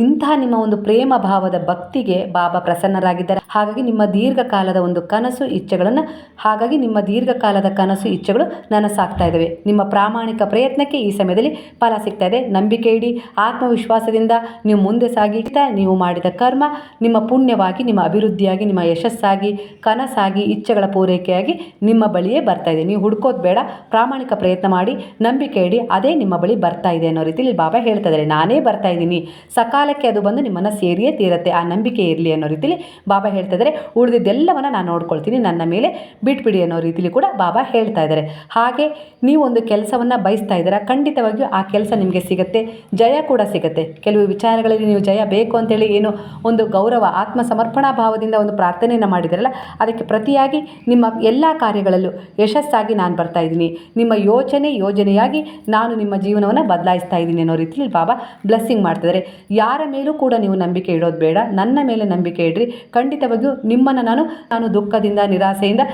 ಇಂತಹ ನಿಮ್ಮ ಒಂದು ಪ್ರೇಮ ಭಾವದ ಭಕ್ತಿಗೆ ಬಾಬಾ ಪ್ರಸನ್ನರಾಗಿದ್ದಾರೆ. ಹಾಗಾಗಿ ನಿಮ್ಮ ದೀರ್ಘಕಾಲದ ಒಂದು ಕನಸು ಇಚ್ಛೆಗಳನ್ನು, ಹಾಗಾಗಿ ನಿಮ್ಮ ದೀರ್ಘಕಾಲದ ಕನಸು ಇಚ್ಛೆಗಳು ನನಸಾಗ್ತಾ ಇದ್ದಾವೆ. ನಿಮ್ಮ ಪ್ರಾಮಾಣಿಕ ಪ್ರಯತ್ನಕ್ಕೆ ಈ ಸಮಯದಲ್ಲಿ ಫಲ ಸಿಗ್ತಾ ಇದೆ. ನಂಬಿಕೆ ಇಡಿ, ಆತ್ಮವಿಶ್ವಾಸದಿಂದ ನೀವು ಮುಂದೆ ಸಾಗಿ, ನೀವು ಮಾಡಿದ ಕರ್ಮ, ನಿಮ್ಮ ಪುಣ್ಯವಾಗಿ, ನಿಮ್ಮ ಅಭಿವೃದ್ಧಿಯಾಗಿ, ನಿಮ್ಮ ಯಶಸ್ಸಾಗಿ, ಕನಸಾಗಿ, ಇಚ್ಛೆಗಳ ಪೂರೈಕೆಯಾಗಿ ನಿಮ್ಮ ಬಳಿಯೇ ಬಳಿಯೇ ಬರ್ತಾ ಇದೆ. ನೀವು ಹುಡ್ಕೋದು ಬೇಡ, ಪ್ರಾಮಾಣಿಕ ಪ್ರಯತ್ನ ಮಾಡಿ, ನಂಬಿಕೆ ಇಡಿ, ಅದೇ ನಿಮ್ಮ ಬಳಿ ಬರ್ತಾ ಇದೆ ಅನ್ನೋ ರೀತಿಲಿ ಬಾಬಾ ಹೇಳ್ತಾ ಇದ್ದಾರೆ. ನಾನೇ ಬರ್ತಾ ಇದ್ದೀನಿ. ಸಕಾಲಕ್ಕೆ ಅದು ಬಂದು ನಿಮ್ಮನ್ನು ಸೇರಿಯೇ ತೀರತ್ತೆ, ಆ ನಂಬಿಕೆ ಇರಲಿ ಅನ್ನೋ ರೀತಿಲಿ ಬಾಬಾ ಹೇಳ್ತಾ ಇದ್ದಾರೆ. ಉಳಿದಿದ್ದೆಲ್ಲವನ್ನು ನಾನು ನೋಡ್ಕೊಳ್ತೀನಿ, ನನ್ನ ಮೇಲೆ ಬಿಟ್ಬಿಡಿ ಅನ್ನೋ ರೀತಿಲಿ ಕೂಡ ಬಾಬಾ ಹೇಳ್ತಾ ಇದ್ದಾರೆ. ಹಾಗೆ ನೀವು ಒಂದು ಕೆಲಸವನ್ನು ಬಯಸ್ತಾ ಇದ್ದೀರಾ, ಖಂಡಿತವಾಗಿಯೂ ಆ ಕೆಲಸ ನಿಮಗೆ ಸಿಗುತ್ತೆ, ಜಯ ಕೂಡ ಸಿಗುತ್ತೆ. ಕೆಲವು ವಿಚಾರಗಳಲ್ಲಿ ನೀವು ಜಯ ಬೇಕು ಅಂತೇಳಿ ಏನು ಒಂದು ಗೌರವ ಆತ್ಮ ಸಮರ್ಪಣಾ ಭಾವದಿಂದ ಒಂದು ಪ್ರಾರ್ಥನೆಯನ್ನು ಮಾಡಿದಾರಲ್ಲ, ಅದಕ್ಕೆ ಪ್ರತಿಯಾಗಿ ನಿಮ್ಮ ಎಲ್ಲ ಕಾರ್ಯಗಳಲ್ಲೂ ಯಶಸ್ಸಾಗಿ ನಾನು ಬರ್ತಾ ಇದ್ದೀನಿ. ನಿಮ್ಮ ಯೋಚನೆ ಯೋಜನೆಯಾಗಿ ನಾನು ನಿಮ್ಮ ಜೀವನವನ್ನು ಬದಲಾಯಿಸ್ತಾ ಇದ್ದೀನಿ ಅನ್ನೋ ರೀತಿಯಲ್ಲಿ ಬಾಬಾ ಬ್ಲೆಸ್ಸಿಂಗ್ ಮಾಡ್ತಿದ್ದಾರೆ ಯಾರ ಮೇಲೂ ಕೂಡ ನೀವು ನಂಬಿಕೆ ಇಡೋದು ಬೇಡ. ನನ್ನ ಮೇಲೆ ನಂಬಿಕೆ ಇಡ್ರಿ. ಖಂಡಿತವಾಗಿಯೂ ನಿಮ್ಮನ್ನು ನಾನು ನಾನು ದುಃಖದಿಂದ, ನಿರಾಸೆಯಿಂದ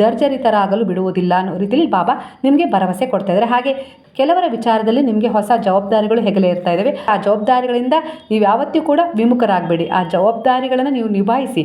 ಜರ್ಜರಿತರಾಗಲು ಬಿಡುವುದಿಲ್ಲ ಅನ್ನೋ ರೀತಿಯಲ್ಲಿ ಬಾಬಾ ನಿಮಗೆ ಭರವಸೆ ಕೊಡ್ತಾ ಇದ್ದಾರೆ ಹಾಗೆ ಕೆಲವರ ವಿಚಾರದಲ್ಲಿ ನಿಮಗೆ ಹೊಸ ಜವಾಬ್ದಾರಿಗಳು ಹೆಗಲೇ ಇರ್ತಾ ಇದ್ದಾವೆ ಆ ಜವಾಬ್ದಾರಿಗಳಿಂದ ನೀವು ಯಾವತ್ತೂ ಕೂಡ ವಿಮುಖರಾಗಬೇಡಿ. ಆ ಜವಾಬ್ದಾರಿಗಳನ್ನು ನೀವು ನಿಭಾಯಿಸಿ.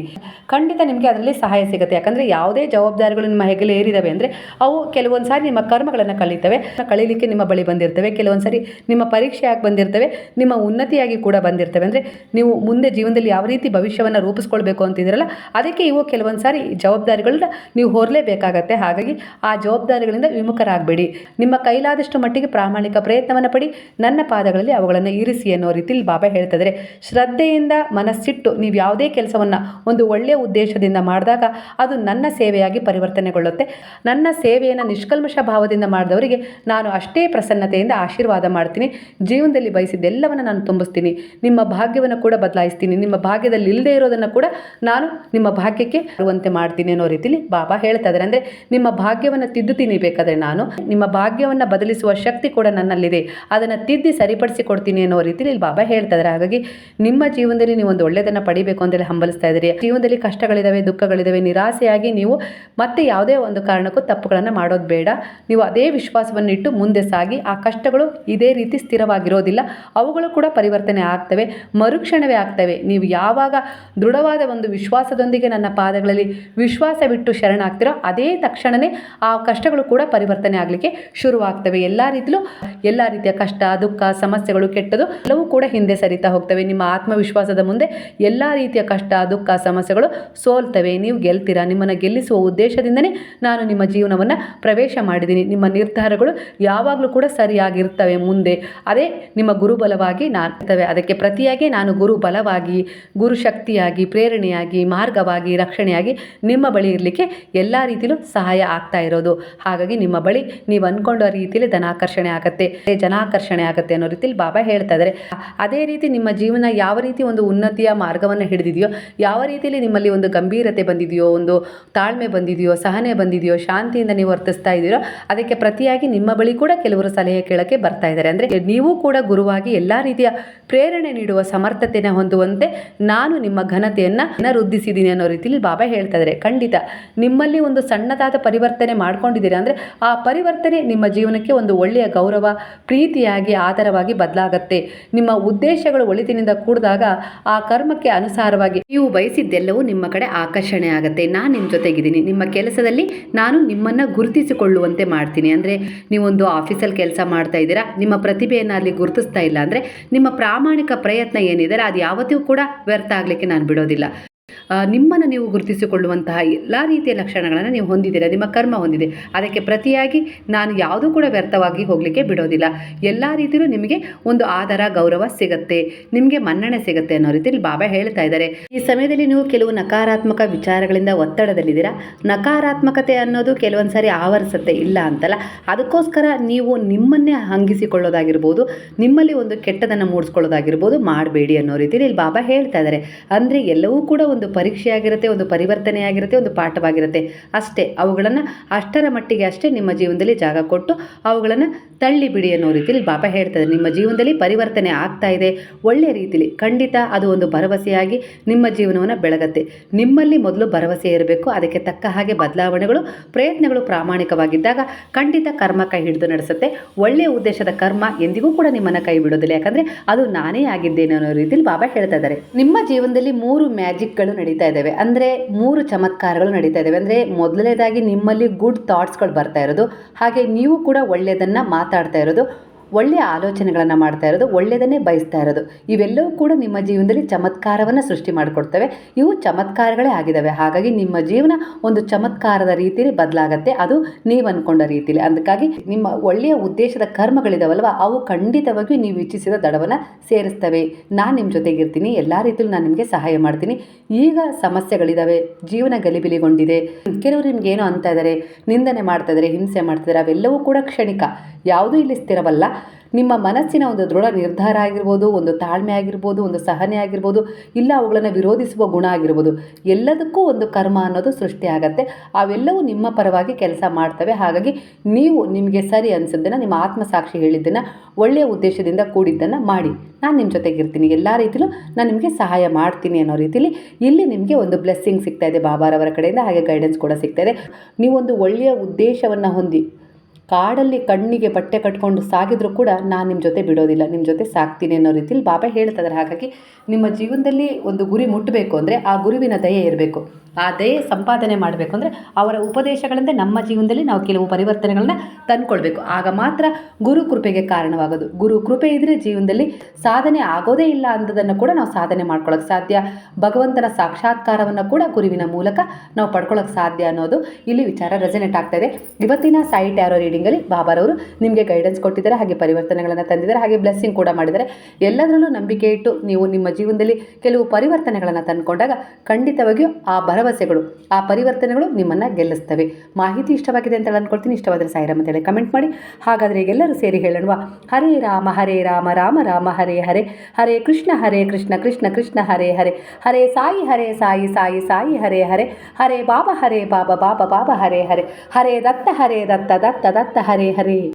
ಖಂಡಿತ ನಿಮಗೆ ಅದರಲ್ಲಿ ಸಹಾಯ ಸಿಗುತ್ತೆ. ಯಾಕಂದರೆ ಯಾವುದೇ ಜವಾಬ್ದಾರಿಗಳು ನಿಮ್ಮ ಹೆಗಲೇ ಏರಿದಾವೆ ಅಂದರೆ ಅವು ಕೆಲವೊಂದು ಸಾರಿ ನಿಮ್ಮ ಕರ್ಮಗಳನ್ನು ಕಳೀತವೆ. ಕಳೀಲಿಕ್ಕೆ ನಿಮ್ಮ ಬಳಿ ಬಂದಿರ್ತವೆ. ಕೆಲವೊಂದು ಸಾರಿ ನಿಮ್ಮ ಪರೀಕ್ಷೆಯಾಗಿ ಬಂದಿರ್ತವೆ. ನಿಮ್ಮ ಉನ್ನತಿಯಾಗಿ ಕೂಡ ಬಂದಿರ್ತವೆ. ಅಂದರೆ ನೀವು ಮುಂದೆ ಜೀವನದಲ್ಲಿ ಯಾವ ರೀತಿ ಭವಿಷ್ಯವನ್ನು ರೂಪಿಸ್ಕೊಳ್ಬೇಕು ಅಂತಿದ್ದೀರಲ್ಲ, ಅದಕ್ಕೆ ಇವು ಕೆಲವೊಂದು ಸಾರಿ ಜವಾಬ್ದಾರಿಗಳನ್ನ ನೀವು ಹೊರಲೇಬೇಕಾಗತ್ತೆ. ಹಾಗಾಗಿ ಆ ಜವಾಬ್ದಾರಿಗಳಿಂದ ವಿಮುಖರಾಗಬೇಡಿ. ನಿಮ್ಮ ಕೈಲಾದಷ್ಟು ಮಟ್ಟಿಗೆ ಪ್ರಾಮಾಣಿಕ ಪ್ರಯತ್ನವನ್ನು ಪಡಿ, ನನ್ನ ಪಾದಗಳಲ್ಲಿ ಅವುಗಳನ್ನು ಇರಿಸಿ ಅನ್ನೋ ರೀತಿಯಲ್ಲಿ ಬಾಬಾ ಹೇಳ್ತಿದ್ದಾರೆ ಶ್ರದ್ಧೆಯಿಂದ ಮನಸ್ಸಿಟ್ಟು ನೀವು ಯಾವುದೇ ಕೆಲಸವನ್ನು ಒಂದು ಒಳ್ಳೆಯ ಉದ್ದೇಶದಿಂದ ಮಾಡಿದಾಗ ಅದು ನನ್ನ ಸೇವೆಯಾಗಿ ಪರಿವರ್ತನೆಗೊಳ್ಳುತ್ತೆ. ನನ್ನ ಸೇವೆಯನ್ನು ನಿಷ್ಕಲ್ಮಷ ಭಾವದಿಂದ ಮಾಡಿದವರಿಗೆ ನಾನು ಅಷ್ಟೇ ಪ್ರಸನ್ನತೆಯಿಂದ ಆಶೀರ್ವಾದ ಮಾಡ್ತೀನಿ. ಜೀವನದಲ್ಲಿ ಬಯಸಿದ್ದೆಲ್ಲವನ್ನು ನಾನು ತುಂಬಿಸ್ತೀನಿ. ನಿಮ್ಮ ಭಾಗ್ಯವನ್ನು ಕೂಡ ಬದಲಾಯಿಸ್ತೀನಿ. ನಿಮ್ಮ ಭಾಗ್ಯದಲ್ಲಿ ಇಲ್ಲದೇ ಇರೋದನ್ನು ಕೂಡ ನಾನು ನಿಮ್ಮ ಭಾಗ್ಯಕ್ಕೆ ಬರುವಂತೆ ಮಾಡ್ತೀನಿ ಅನ್ನೋ ರೀತಿಲಿ ಬಾಬಾ ಹೇಳ್ತಾ ಇದ್ದಾರೆ ಅಂದರೆ ನಿಮ್ಮ ಭಾಗ್ಯವನ್ನು ತಿದ್ದುತ್ತೀನಿ ಬೇಕಾದರೆ ನಾನು. ನಿಮ್ಮ ಭಾಗ್ಯವನ್ನು ಬದಲಿಸುವ ಕೂಡ ನನ್ನಲ್ಲಿದೆ. ಅದನ್ನು ತಿದ್ದಿ ಸರಿಪಡಿಸಿ ಕೊಡ್ತೀನಿ ಅನ್ನೋ ರೀತಿಯಲ್ಲಿ ಇಲ್ಲಿ ಬಾಬಾ ಹೇಳ್ತಾ ಇದ್ದಾರೆ. ಹಾಗಾಗಿ ನಿಮ್ಮ ಜೀವನದಲ್ಲಿ ನೀವು ಒಂದು ಒಳ್ಳೆಯದನ್ನು ಪಡಿಬೇಕು ಅಂತೇಳಿ ಹಂಬಲಿಸ್ತಾ ಇದ್ದೀರಿ. ಜೀವನದಲ್ಲಿ ಕಷ್ಟಗಳಿದ್ದಾವೆ ದುಃಖಗಳಿದ್ದಾವೆ ನಿರಾಸೆಯಾಗಿ ನೀವು ಮತ್ತೆ ಯಾವುದೇ ಒಂದು ಕಾರಣಕ್ಕೂ ತಪ್ಪುಗಳನ್ನು ಮಾಡೋದು ಬೇಡ. ನೀವು ಅದೇ ವಿಶ್ವಾಸವನ್ನು ಇಟ್ಟು ಮುಂದೆ ಸಾಗಿ, ಆ ಕಷ್ಟಗಳು ಇದೇ ರೀತಿ ಸ್ಥಿರವಾಗಿರೋದಿಲ್ಲ. ಅವುಗಳು ಕೂಡ ಪರಿವರ್ತನೆ ಆಗ್ತವೆ, ಮರುಕ್ಷಣವೇ ಆಗ್ತವೆ. ನೀವು ಯಾವಾಗ ದೃಢವಾದ ಒಂದು ವಿಶ್ವಾಸದೊಂದಿಗೆ ನನ್ನ ಪಾದಗಳಲ್ಲಿ ವಿಶ್ವಾಸವಿಟ್ಟು ಶರಣಾಗ್ತಿರೋ, ಅದೇ ತಕ್ಷಣವೇ ಆ ಕಷ್ಟಗಳು ಕೂಡ ಪರಿವರ್ತನೆ ಆಗಲಿಕ್ಕೆ ಶುರುವಾಗ್ತವೆ. ಎಲ್ಲ ರೀತಿಲೂ ಎಲ್ಲ ರೀತಿಯ ಕಷ್ಟ, ದುಃಖ, ಸಮಸ್ಯೆಗಳು ಕೆಟ್ಟದು ಎಲ್ಲವೂ ಕೂಡ ಹಿಂದೆ ಸರಿತಾ ಹೋಗ್ತವೆ. ನಿಮ್ಮ ಆತ್ಮವಿಶ್ವಾಸದ ಮುಂದೆ ಎಲ್ಲ ರೀತಿಯ ಕಷ್ಟ, ದುಃಖ, ಸಮಸ್ಯೆಗಳು ಸೋಲ್ತವೆ. ನೀವು ಗೆಲ್ತೀರಾ? ನಿಮ್ಮನ್ನು ಗೆಲ್ಲಿಸುವ ಉದ್ದೇಶದಿಂದನೇ ನಾನು ನಿಮ್ಮ ಜೀವನವನ್ನು ಪ್ರವೇಶ ಮಾಡಿದ್ದೀನಿ. ನಿಮ್ಮ ನಿರ್ಧಾರಗಳು ಯಾವಾಗಲೂ ಕೂಡ ಸರಿಯಾಗಿರ್ತವೆ ಮುಂದೆ. ಅದೇ ನಿಮ್ಮ ಗುರುಬಲವಾಗಿ ನಾನು ಅದಕ್ಕೆ ಪ್ರತಿಯಾಗಿ ನಾನು ಗುರು ಬಲವಾಗಿ ಗುರು ಶಕ್ತಿಯಾಗಿ, ಪ್ರೇರಣೆಯಾಗಿ, ಮಾರ್ಗವಾಗಿ, ರಕ್ಷಣೆಯಾಗಿ ನಿಮ್ಮ ಬಳಿ ಇರಲಿಕ್ಕೆ ಎಲ್ಲ ರೀತಿಲೂ ಸಹಾಯ ಆಗ್ತಾ ಇರೋದು. ಹಾಗಾಗಿ ನಿಮ್ಮ ಬಳಿ ನೀವು ಅಂದ್ಕೊಂಡ ರೀತಿಯಲ್ಲಿ ಧನಾಕರ್ಷಣೆ ಆಗುತ್ತೆ ಜನಾಕರ್ಷಣೆ ಆಗುತ್ತೆ ಅನ್ನೋ ರೀತಿಲಿ ಬಾಬಾ ಹೇಳ್ತಾ ಇದ್ದಾರೆ ಅದೇ ರೀತಿ ನಿಮ್ಮ ಜೀವನ ಯಾವ ರೀತಿ ಒಂದು ಉನ್ನತಿಯ ಮಾರ್ಗವನ್ನು ಹಿಡಿದಿದೆಯೋ, ಯಾವ ರೀತಿಯಲ್ಲಿ ನಿಮ್ಮಲ್ಲಿ ಒಂದು ಗಂಭೀರತೆ ಬಂದಿದೆಯೋ, ಒಂದು ತಾಳ್ಮೆ ಬಂದಿದೆಯೋ, ಸಹನೆ ಬಂದಿದೆಯೋ, ಶಾಂತಿಯಿಂದ ನೀವು ವರ್ತಿಸ್ತಾ ಇದ್ದೀರೋ, ಅದಕ್ಕೆ ಪ್ರತಿಯಾಗಿ ನಿಮ್ಮ ಬಳಿ ಕೂಡ ಕೆಲವರು ಸಲಹೆ ಕೇಳಕ್ಕೆ ಬರ್ತಾ ಇದ್ದಾರೆ. ಅಂದರೆ ನೀವು ಕೂಡ ಗುರುವಾಗಿ ಎಲ್ಲ ರೀತಿಯ ಪ್ರೇರಣೆ ನೀಡುವ ಸಮರ್ಥತೆನ ಹೊಂದುವಂತೆ ನಾನು ನಿಮ್ಮ ಘನತೆಯನ್ನು ವೃದ್ಧಿಸಿದ್ದೀನಿ ಅನ್ನೋ ರೀತಿಯಲ್ಲಿ ಬಾಬಾ ಹೇಳ್ತಾ ಇದ್ದಾರೆ ಖಂಡಿತ ನಿಮ್ಮಲ್ಲಿ ಒಂದು ಸಣ್ಣದಾದ ಪರಿವರ್ತನೆ ಮಾಡ್ಕೊಂಡಿದ್ದೀರಾ ಅಂದರೆ ಆ ಪರಿವರ್ತನೆ ನಿಮ್ಮ ಜೀವನಕ್ಕೆ ಒಂದು ಒಳ್ಳೆಯ ಗೌರವ, ಪ್ರೀತಿಯಾಗಿ ಆಧಾರವಾಗಿ ಬದಲಾಗತ್ತೆ. ನಿಮ್ಮ ಉದ್ದೇಶಗಳು ಒಳಿತಿನಿಂದ ಕೂಡಿದಾಗ ಆ ಕರ್ಮಕ್ಕೆ ಅನುಸಾರವಾಗಿ ನೀವು ಬಯಸಿದ್ದೆಲ್ಲವೂ ನಿಮ್ಮ ಕಡೆ ಆಕರ್ಷಣೆ ಆಗುತ್ತೆ. ನಾನು ನಿಮ್ಮ ಜೊತೆಗಿದ್ದೀನಿ. ನಿಮ್ಮ ಕೆಲಸದಲ್ಲಿ ನಾನು ನಿಮ್ಮನ್ನು ಗುರುತಿಸಿಕೊಳ್ಳುವಂತೆ ಮಾಡ್ತೀನಿ. ಅಂದರೆ ನೀವೊಂದು ಆಫೀಸಲ್ಲಿ ಕೆಲಸ ಮಾಡ್ತಾ ಇದ್ದೀರಾ? ನಿಮ್ಮ ಪ್ರತಿಭೆಯನ್ನು ಅಲ್ಲಿ ಗುರುತಿಸ್ತಾ ಇಲ್ಲ. ಅಂದರೆ ನಿಮ್ಮ ಪ್ರಾಮಾಣಿಕ ಪ್ರಯತ್ನ ಏನಿದೆ ಅದು ಯಾವತ್ತೂ ಕೂಡ ವ್ಯರ್ಥ ಆಗಲಿಕ್ಕೆ ನಾನು ಬಿಡೋದಿಲ್ಲ. ನಿಮ್ಮನ್ನು ನೀವು ಗುರುತಿಸಿಕೊಳ್ಳುವಂತಹ ಎಲ್ಲ ರೀತಿಯ ಲಕ್ಷಣಗಳನ್ನು ನೀವು ಹೊಂದಿದ್ದೀರಾ, ನಿಮ್ಮ ಕರ್ಮ ಹೊಂದಿದೆ. ಅದಕ್ಕೆ ಪ್ರತಿಯಾಗಿ ನಾನು ಯಾವುದೂ ಕೂಡ ವ್ಯರ್ಥವಾಗಿ ಹೋಗಲಿಕ್ಕೆ ಬಿಡೋದಿಲ್ಲ. ಎಲ್ಲ ರೀತಿಯಲ್ಲೂ ನಿಮಗೆ ಒಂದು ಆಧಾರ ಗೌರವ ಸಿಗುತ್ತೆ. ನಿಮಗೆ ಮನ್ನಣೆ ಸಿಗುತ್ತೆ ಅನ್ನೋ ರೀತಿಯಲ್ಲಿ ಬಾಬಾ ಹೇಳ್ತಾ ಇದ್ದಾರೆ. ಈ ಸಮಯದಲ್ಲಿ ನೀವು ಕೆಲವು ನಕಾರಾತ್ಮಕ ವಿಚಾರಗಳಿಂದ ಒತ್ತಡದಲ್ಲಿದ್ದೀರಾ? ನಕಾರಾತ್ಮಕತೆ ಅನ್ನೋದು ಕೆಲವೊಂದು ಸಾರಿ ಆವರಿಸುತ್ತೆ, ಇಲ್ಲ ಅಂತಲ್ಲ. ಅದಕ್ಕೋಸ್ಕರ ನೀವು ನಿಮ್ಮನ್ನೇ ಹಂಗಿಸಿಕೊಳ್ಳೋದಾಗಿರ್ಬೋದು, ನಿಮ್ಮಲ್ಲಿ ಒಂದು ಕೆಟ್ಟದನ್ನು ಮೂಡಿಸ್ಕೊಳ್ಳೋದಾಗಿರ್ಬೋದು ಮಾಡಬೇಡಿ ಅನ್ನೋ ರೀತಿಯಲ್ಲಿ ಇಲ್ಲಿ ಬಾಬಾ ಹೇಳ್ತಾ ಇದ್ದಾರೆ. ಅಂದರೆ ಎಲ್ಲವೂ ಕೂಡ ಒಂದು ಪರೀಕ್ಷೆಯಾಗಿರುತ್ತೆ, ಒಂದು ಪರಿವರ್ತನೆಯಾಗಿರುತ್ತೆ, ಒಂದು ಪಾಠವಾಗಿರುತ್ತೆ. ಅಷ್ಟೇ, ಅವುಗಳನ್ನು ಅಷ್ಟರ ಮಟ್ಟಿಗೆ ಅಷ್ಟೇ ನಿಮ್ಮ ಜೀವನದಲ್ಲಿ ಜಾಗ ಕೊಟ್ಟು ಅವುಗಳನ್ನು ತಳ್ಳಿ ಬಿಡಿ ಅನ್ನೋ ರೀತಿಯಲ್ಲಿ ಬಾಬಾ ಹೇಳ್ತಾರೆ ನಿಮ್ಮ ಜೀವನದಲ್ಲಿ ಪರಿವರ್ತನೆ ಆಗ್ತಾ ಇದೆ. ಒಳ್ಳೆಯ ರೀತಿಲಿ, ಖಂಡಿತ ಅದು ಒಂದು ಭರವಸೆಯಾಗಿ ನಿಮ್ಮ ಜೀವನವನ್ನು ಬೆಳಗತ್ತೆ. ನಿಮ್ಮಲ್ಲಿ ಮೊದಲು ಭರವಸೆ ಇರಬೇಕು. ಅದಕ್ಕೆ ತಕ್ಕ ಹಾಗೆ ಬದಲಾವಣೆಗಳು, ಪ್ರಯತ್ನಗಳು ಪ್ರಾಮಾಣಿಕವಾಗಿದ್ದಾಗ ಖಂಡಿತ ಕರ್ಮ ಕೈ ಹಿಡಿದು ನಡೆಸುತ್ತೆ. ಒಳ್ಳೆಯ ಉದ್ದೇಶದ ಕರ್ಮ ಎಂದಿಗೂ ಕೂಡ ನಿಮ್ಮನ್ನು ಕೈ ಬಿಡೋದಿಲ್ಲ. ಯಾಕಂದರೆ ಅದು ನಾನೇ ಆಗಿದ್ದೇನೆ ಅನ್ನೋ ರೀತಿಯಲ್ಲಿ ಬಾಬಾ ಹೇಳ್ತಾ ಇದ್ದಾರೆ. ನಿಮ್ಮ ಜೀವನದಲ್ಲಿ ಮೂರು ಮ್ಯಾಜಿಕ್ಗಳು ನಡೀತಾ ಇದ್ದಾವೆ. ಅಂದರೆ ಮೂರು ಚಮತ್ಕಾರಗಳು ನಡೀತಾ ಇದ್ದಾವೆ. ಅಂದರೆ ಮೊದಲನೇದಾಗಿ ನಿಮ್ಮಲ್ಲಿ ಗುಡ್ ಥಾಟ್ಸ್ಗಳು ಬರ್ತಾ ಇರೋದು. ಹಾಗೆ ನೀವು ಕೂಡ ಒಳ್ಳೆಯದನ್ನು ಮಾತಾಡ್ತಾ ಇರೋದು. ಒಳ್ಳೆಯ ಆಲೋಚನೆಗಳನ್ನು ಮಾಡ್ತಾ ಇರೋದು, ಒಳ್ಳೆಯದನ್ನೇ ಬಯಸ್ತಾ ಇರೋದು. ಇವೆಲ್ಲವೂ ಕೂಡ ನಿಮ್ಮ ಜೀವನದಲ್ಲಿ ಚಮತ್ಕಾರವನ್ನು ಸೃಷ್ಟಿ ಮಾಡಿಕೊಡ್ತವೆ. ಇವು ಚಮತ್ಕಾರಗಳೇ ಆಗಿದ್ದಾವೆ ಹಾಗಾಗಿ ನಿಮ್ಮ ಜೀವನ ಒಂದು ಚಮತ್ಕಾರದ ರೀತಿಯಲ್ಲಿ ಬದಲಾಗತ್ತೆ. ಅದು ನೀವು ಅಂದ್ಕೊಂಡ ರೀತಿಯಲ್ಲಿ ಅದಕ್ಕಾಗಿ ನಿಮ್ಮ ಒಳ್ಳೆಯ ಉದ್ದೇಶದ ಕರ್ಮಗಳಿದಾವಲ್ವ? ಅವು ಖಂಡಿತವಾಗಿಯೂ ನೀವು ಇಚ್ಛಿಸಿದ ದಡವನ್ನು ಸೇರಿಸ್ತವೆ. ನಾನು ನಿಮ್ಮ ಜೊತೆಗಿರ್ತೀನಿ. ಎಲ್ಲ ರೀತಿಯಲ್ಲೂ ನಾನು ನಿಮಗೆ ಸಹಾಯ ಮಾಡ್ತೀನಿ. ಈಗ ಸಮಸ್ಯೆಗಳಿದ್ದಾವೆ ಜೀವನ ಗಲಿಬಿಲಿಗೊಂಡಿದೆ. ಕೆಲವರು ನಿಮ್ಗೆ ಏನೋ ಅಂತ ಇದ್ದಾರೆ ನಿಂದನೆ ಮಾಡ್ತಾ ಇದ್ದಾರೆ ಹಿಂಸೆ ಮಾಡ್ತಿದ್ದಾರೆ ಅವೆಲ್ಲವೂ ಕೂಡ ಕ್ಷಣಿಕ. ಯಾವುದೂ ಇಲ್ಲಿ ಸ್ಥಿರವಲ್ಲ. ನಿಮ್ಮ ಮನಸ್ಸಿನ ಒಂದು ದೃಢ ನಿರ್ಧಾರ ಆಗಿರ್ಬೋದು, ಒಂದು ತಾಳ್ಮೆ ಆಗಿರ್ಬೋದು, ಒಂದು ಸಹನೆ ಆಗಿರ್ಬೋದು, ಇಲ್ಲ ಅವುಗಳನ್ನು ವಿರೋಧಿಸುವ ಗುಣ ಆಗಿರ್ಬೋದು, ಎಲ್ಲದಕ್ಕೂ ಒಂದು ಕರ್ಮ ಅನ್ನೋದು ಸೃಷ್ಟಿಯಾಗತ್ತೆ ಅವೆಲ್ಲವೂ ನಿಮ್ಮ ಪರವಾಗಿ ಕೆಲಸ ಮಾಡ್ತವೆ. ಹಾಗಾಗಿ ನೀವು ನಿಮಗೆ ಸರಿ ಅನಿಸಿದ್ದನ್ನು, ನಿಮ್ಮ ಆತ್ಮಸಾಕ್ಷಿ ಹೇಳಿದ್ದನ್ನು, ಒಳ್ಳೆಯ ಉದ್ದೇಶದಿಂದ ಕೂಡಿದ್ದನ್ನು ಮಾಡಿ. ನಾನು ನಿಮ್ಮ ಜೊತೆಗಿರ್ತೀನಿ. ಎಲ್ಲ ರೀತಿಯಲ್ಲೂ ನಾನು ನಿಮಗೆ ಸಹಾಯ ಮಾಡ್ತೀನಿ ಅನ್ನೋ ರೀತಿಯಲ್ಲಿ ಇಲ್ಲಿ ನಿಮಗೆ ಒಂದು ಬ್ಲೆಸ್ಸಿಂಗ್ ಸಿಗ್ತಾ ಇದೆ. ಬಾಬಾರವರ ಕಡೆಯಿಂದ ಹಾಗೆ ಗೈಡೆನ್ಸ್ ಕೂಡ ಸಿಗ್ತಾ ಇದೆ. ನೀವೊಂದು ಒಳ್ಳೆಯ ಉದ್ದೇಶವನ್ನು ಹೊಂದಿ. ಕಾಡಲ್ಲಿ ಕಣ್ಣಿಗೆ ಬಟ್ಟೆ ಕಟ್ಕೊಂಡು ಸಾಗಿದ್ರು ಕೂಡ ನಾನು ನಿಮ್ಮ ಜೊತೆ ಬಿಡೋದಿಲ್ಲ ನಿಮ್ಮ ಜೊತೆ ಸಾಕ್ತೀನಿ ಅನ್ನೋ ರೀತಿಲಿ ಬಾಬಾ ಹೇಳ್ತಾ ಹಾಗಾಗಿ ನಿಮ್ಮ ಜೀವನದಲ್ಲಿ ಒಂದು ಗುರಿ ಮುಟ್ಟಬೇಕು ಅಂದರೆ ಆ ಗುರುವಿನ ದಯೆ ಇರಬೇಕು. ದಯೆ ಸಂಪಾದನೆ ಮಾಡಬೇಕು ಅಂದರೆ ಅವರ ಉಪದೇಶಗಳಿಂದ ನಮ್ಮ ಜೀವನದಲ್ಲಿ ನಾವು ಕೆಲವು ಪರಿವರ್ತನೆಗಳನ್ನ ತಂದುಕೊಳ್ಬೇಕು. ಆಗ ಮಾತ್ರ ಗುರು ಕೃಪೆಗೆ ಕಾರಣವಾಗೋದು. ಗುರು ಕೃಪೆ ಇದ್ದರೆ ಜೀವನದಲ್ಲಿ ಸಾಧನೆ ಆಗೋದೇ ಇಲ್ಲ ಅನ್ನೋದನ್ನು ಕೂಡ ನಾವು ಸಾಧನೆ ಮಾಡ್ಕೊಳ್ಳೋಕೆ ಸಾಧ್ಯ. ಭಗವಂತನ ಸಾಕ್ಷಾತ್ಕಾರವನ್ನು ಕೂಡ ಗುರುವಿನ ಮೂಲಕ ನಾವು ಪಡ್ಕೊಳ್ಳೋಕೆ ಸಾಧ್ಯ ಅನ್ನೋದು ಇಲ್ಲಿ ವಿಚಾರ ರೆಸನೆಟ್ ಆಗ್ತಾ ಇದೆ. ಇವತ್ತಿನ ಸೈಟ್ ಟ್ಯಾರೋ ರೀಡಿಂಗಲ್ಲಿ ಬಾಬಾರವರು ನಿಮಗೆ ಗೈಡೆನ್ಸ್ ಕೊಟ್ಟಿದ್ದಾರೆ, ಹಾಗೆ ಪರಿವರ್ತನೆಗಳನ್ನು ತಂದಿದ್ದಾರೆ, ಹಾಗೆ ಬ್ಲೆಸ್ಸಿಂಗ್ ಕೂಡ ಮಾಡಿದ್ದಾರೆ. ಎಲ್ಲದರಲ್ಲೂ ನಂಬಿಕೆ ಇಟ್ಟು ನೀವು ನಿಮ್ಮ ಜೀವನದಲ್ಲಿ ಕೆಲವು ಪರಿವರ್ತನೆಗಳನ್ನು ತಂದುಕೊಂಡಾಗ ಖಂಡಿತವಾಗಿಯೂ ಆ ಭರವಸೆಗಳು, ಆ ಪರಿವರ್ತನೆಗಳು ನಿಮ್ಮನ್ನು ಗೆಲ್ಲಿಸ್ತವೆ. ಮಾಹಿತಿ ಇಷ್ಟವಾಗಿದೆ ಅಂತ ಅಂದ್ಕೊಳ್ತೀನಿ ಇಷ್ಟವಾದರೆ ಸಾಯಿರಾಮ್ ಅಂತೇಳಿ ಕಮೆಂಟ್ ಮಾಡಿ. ಹಾಗಾದರೆ ಎಲ್ಲರೂ ಸೇರಿ ಹೇಳೋಣ ಹರೇ ರಾಮ ಹರೇ ರಾಮ ರಾಮ ರಾಮ, ಹರೇ ಹರೇ. ಹರೇ ಕೃಷ್ಣ ಹರೇ ಕೃಷ್ಣ ಕೃಷ್ಣ ಕೃಷ್ಣ, ಹರೇ ಹರೇ. ಹರೇ ಸಾಯಿ ಹರೇ ಸಾಯಿ ಸಾಯಿ ಸಾಯಿ, ಹರೇ ಹರೇ. ಹರೇ ಬಾಬಾ ಹರೇ ಬಾಬಾ ಬಾಬಾ ಬಾಬಾ, ಹರೇ ಹರೇ. ಹರೇ ದತ್ತ ಹರೇ ದತ್ತ ದತ್ತ ದತ್ತ, ಹರೇ ಹರೇ.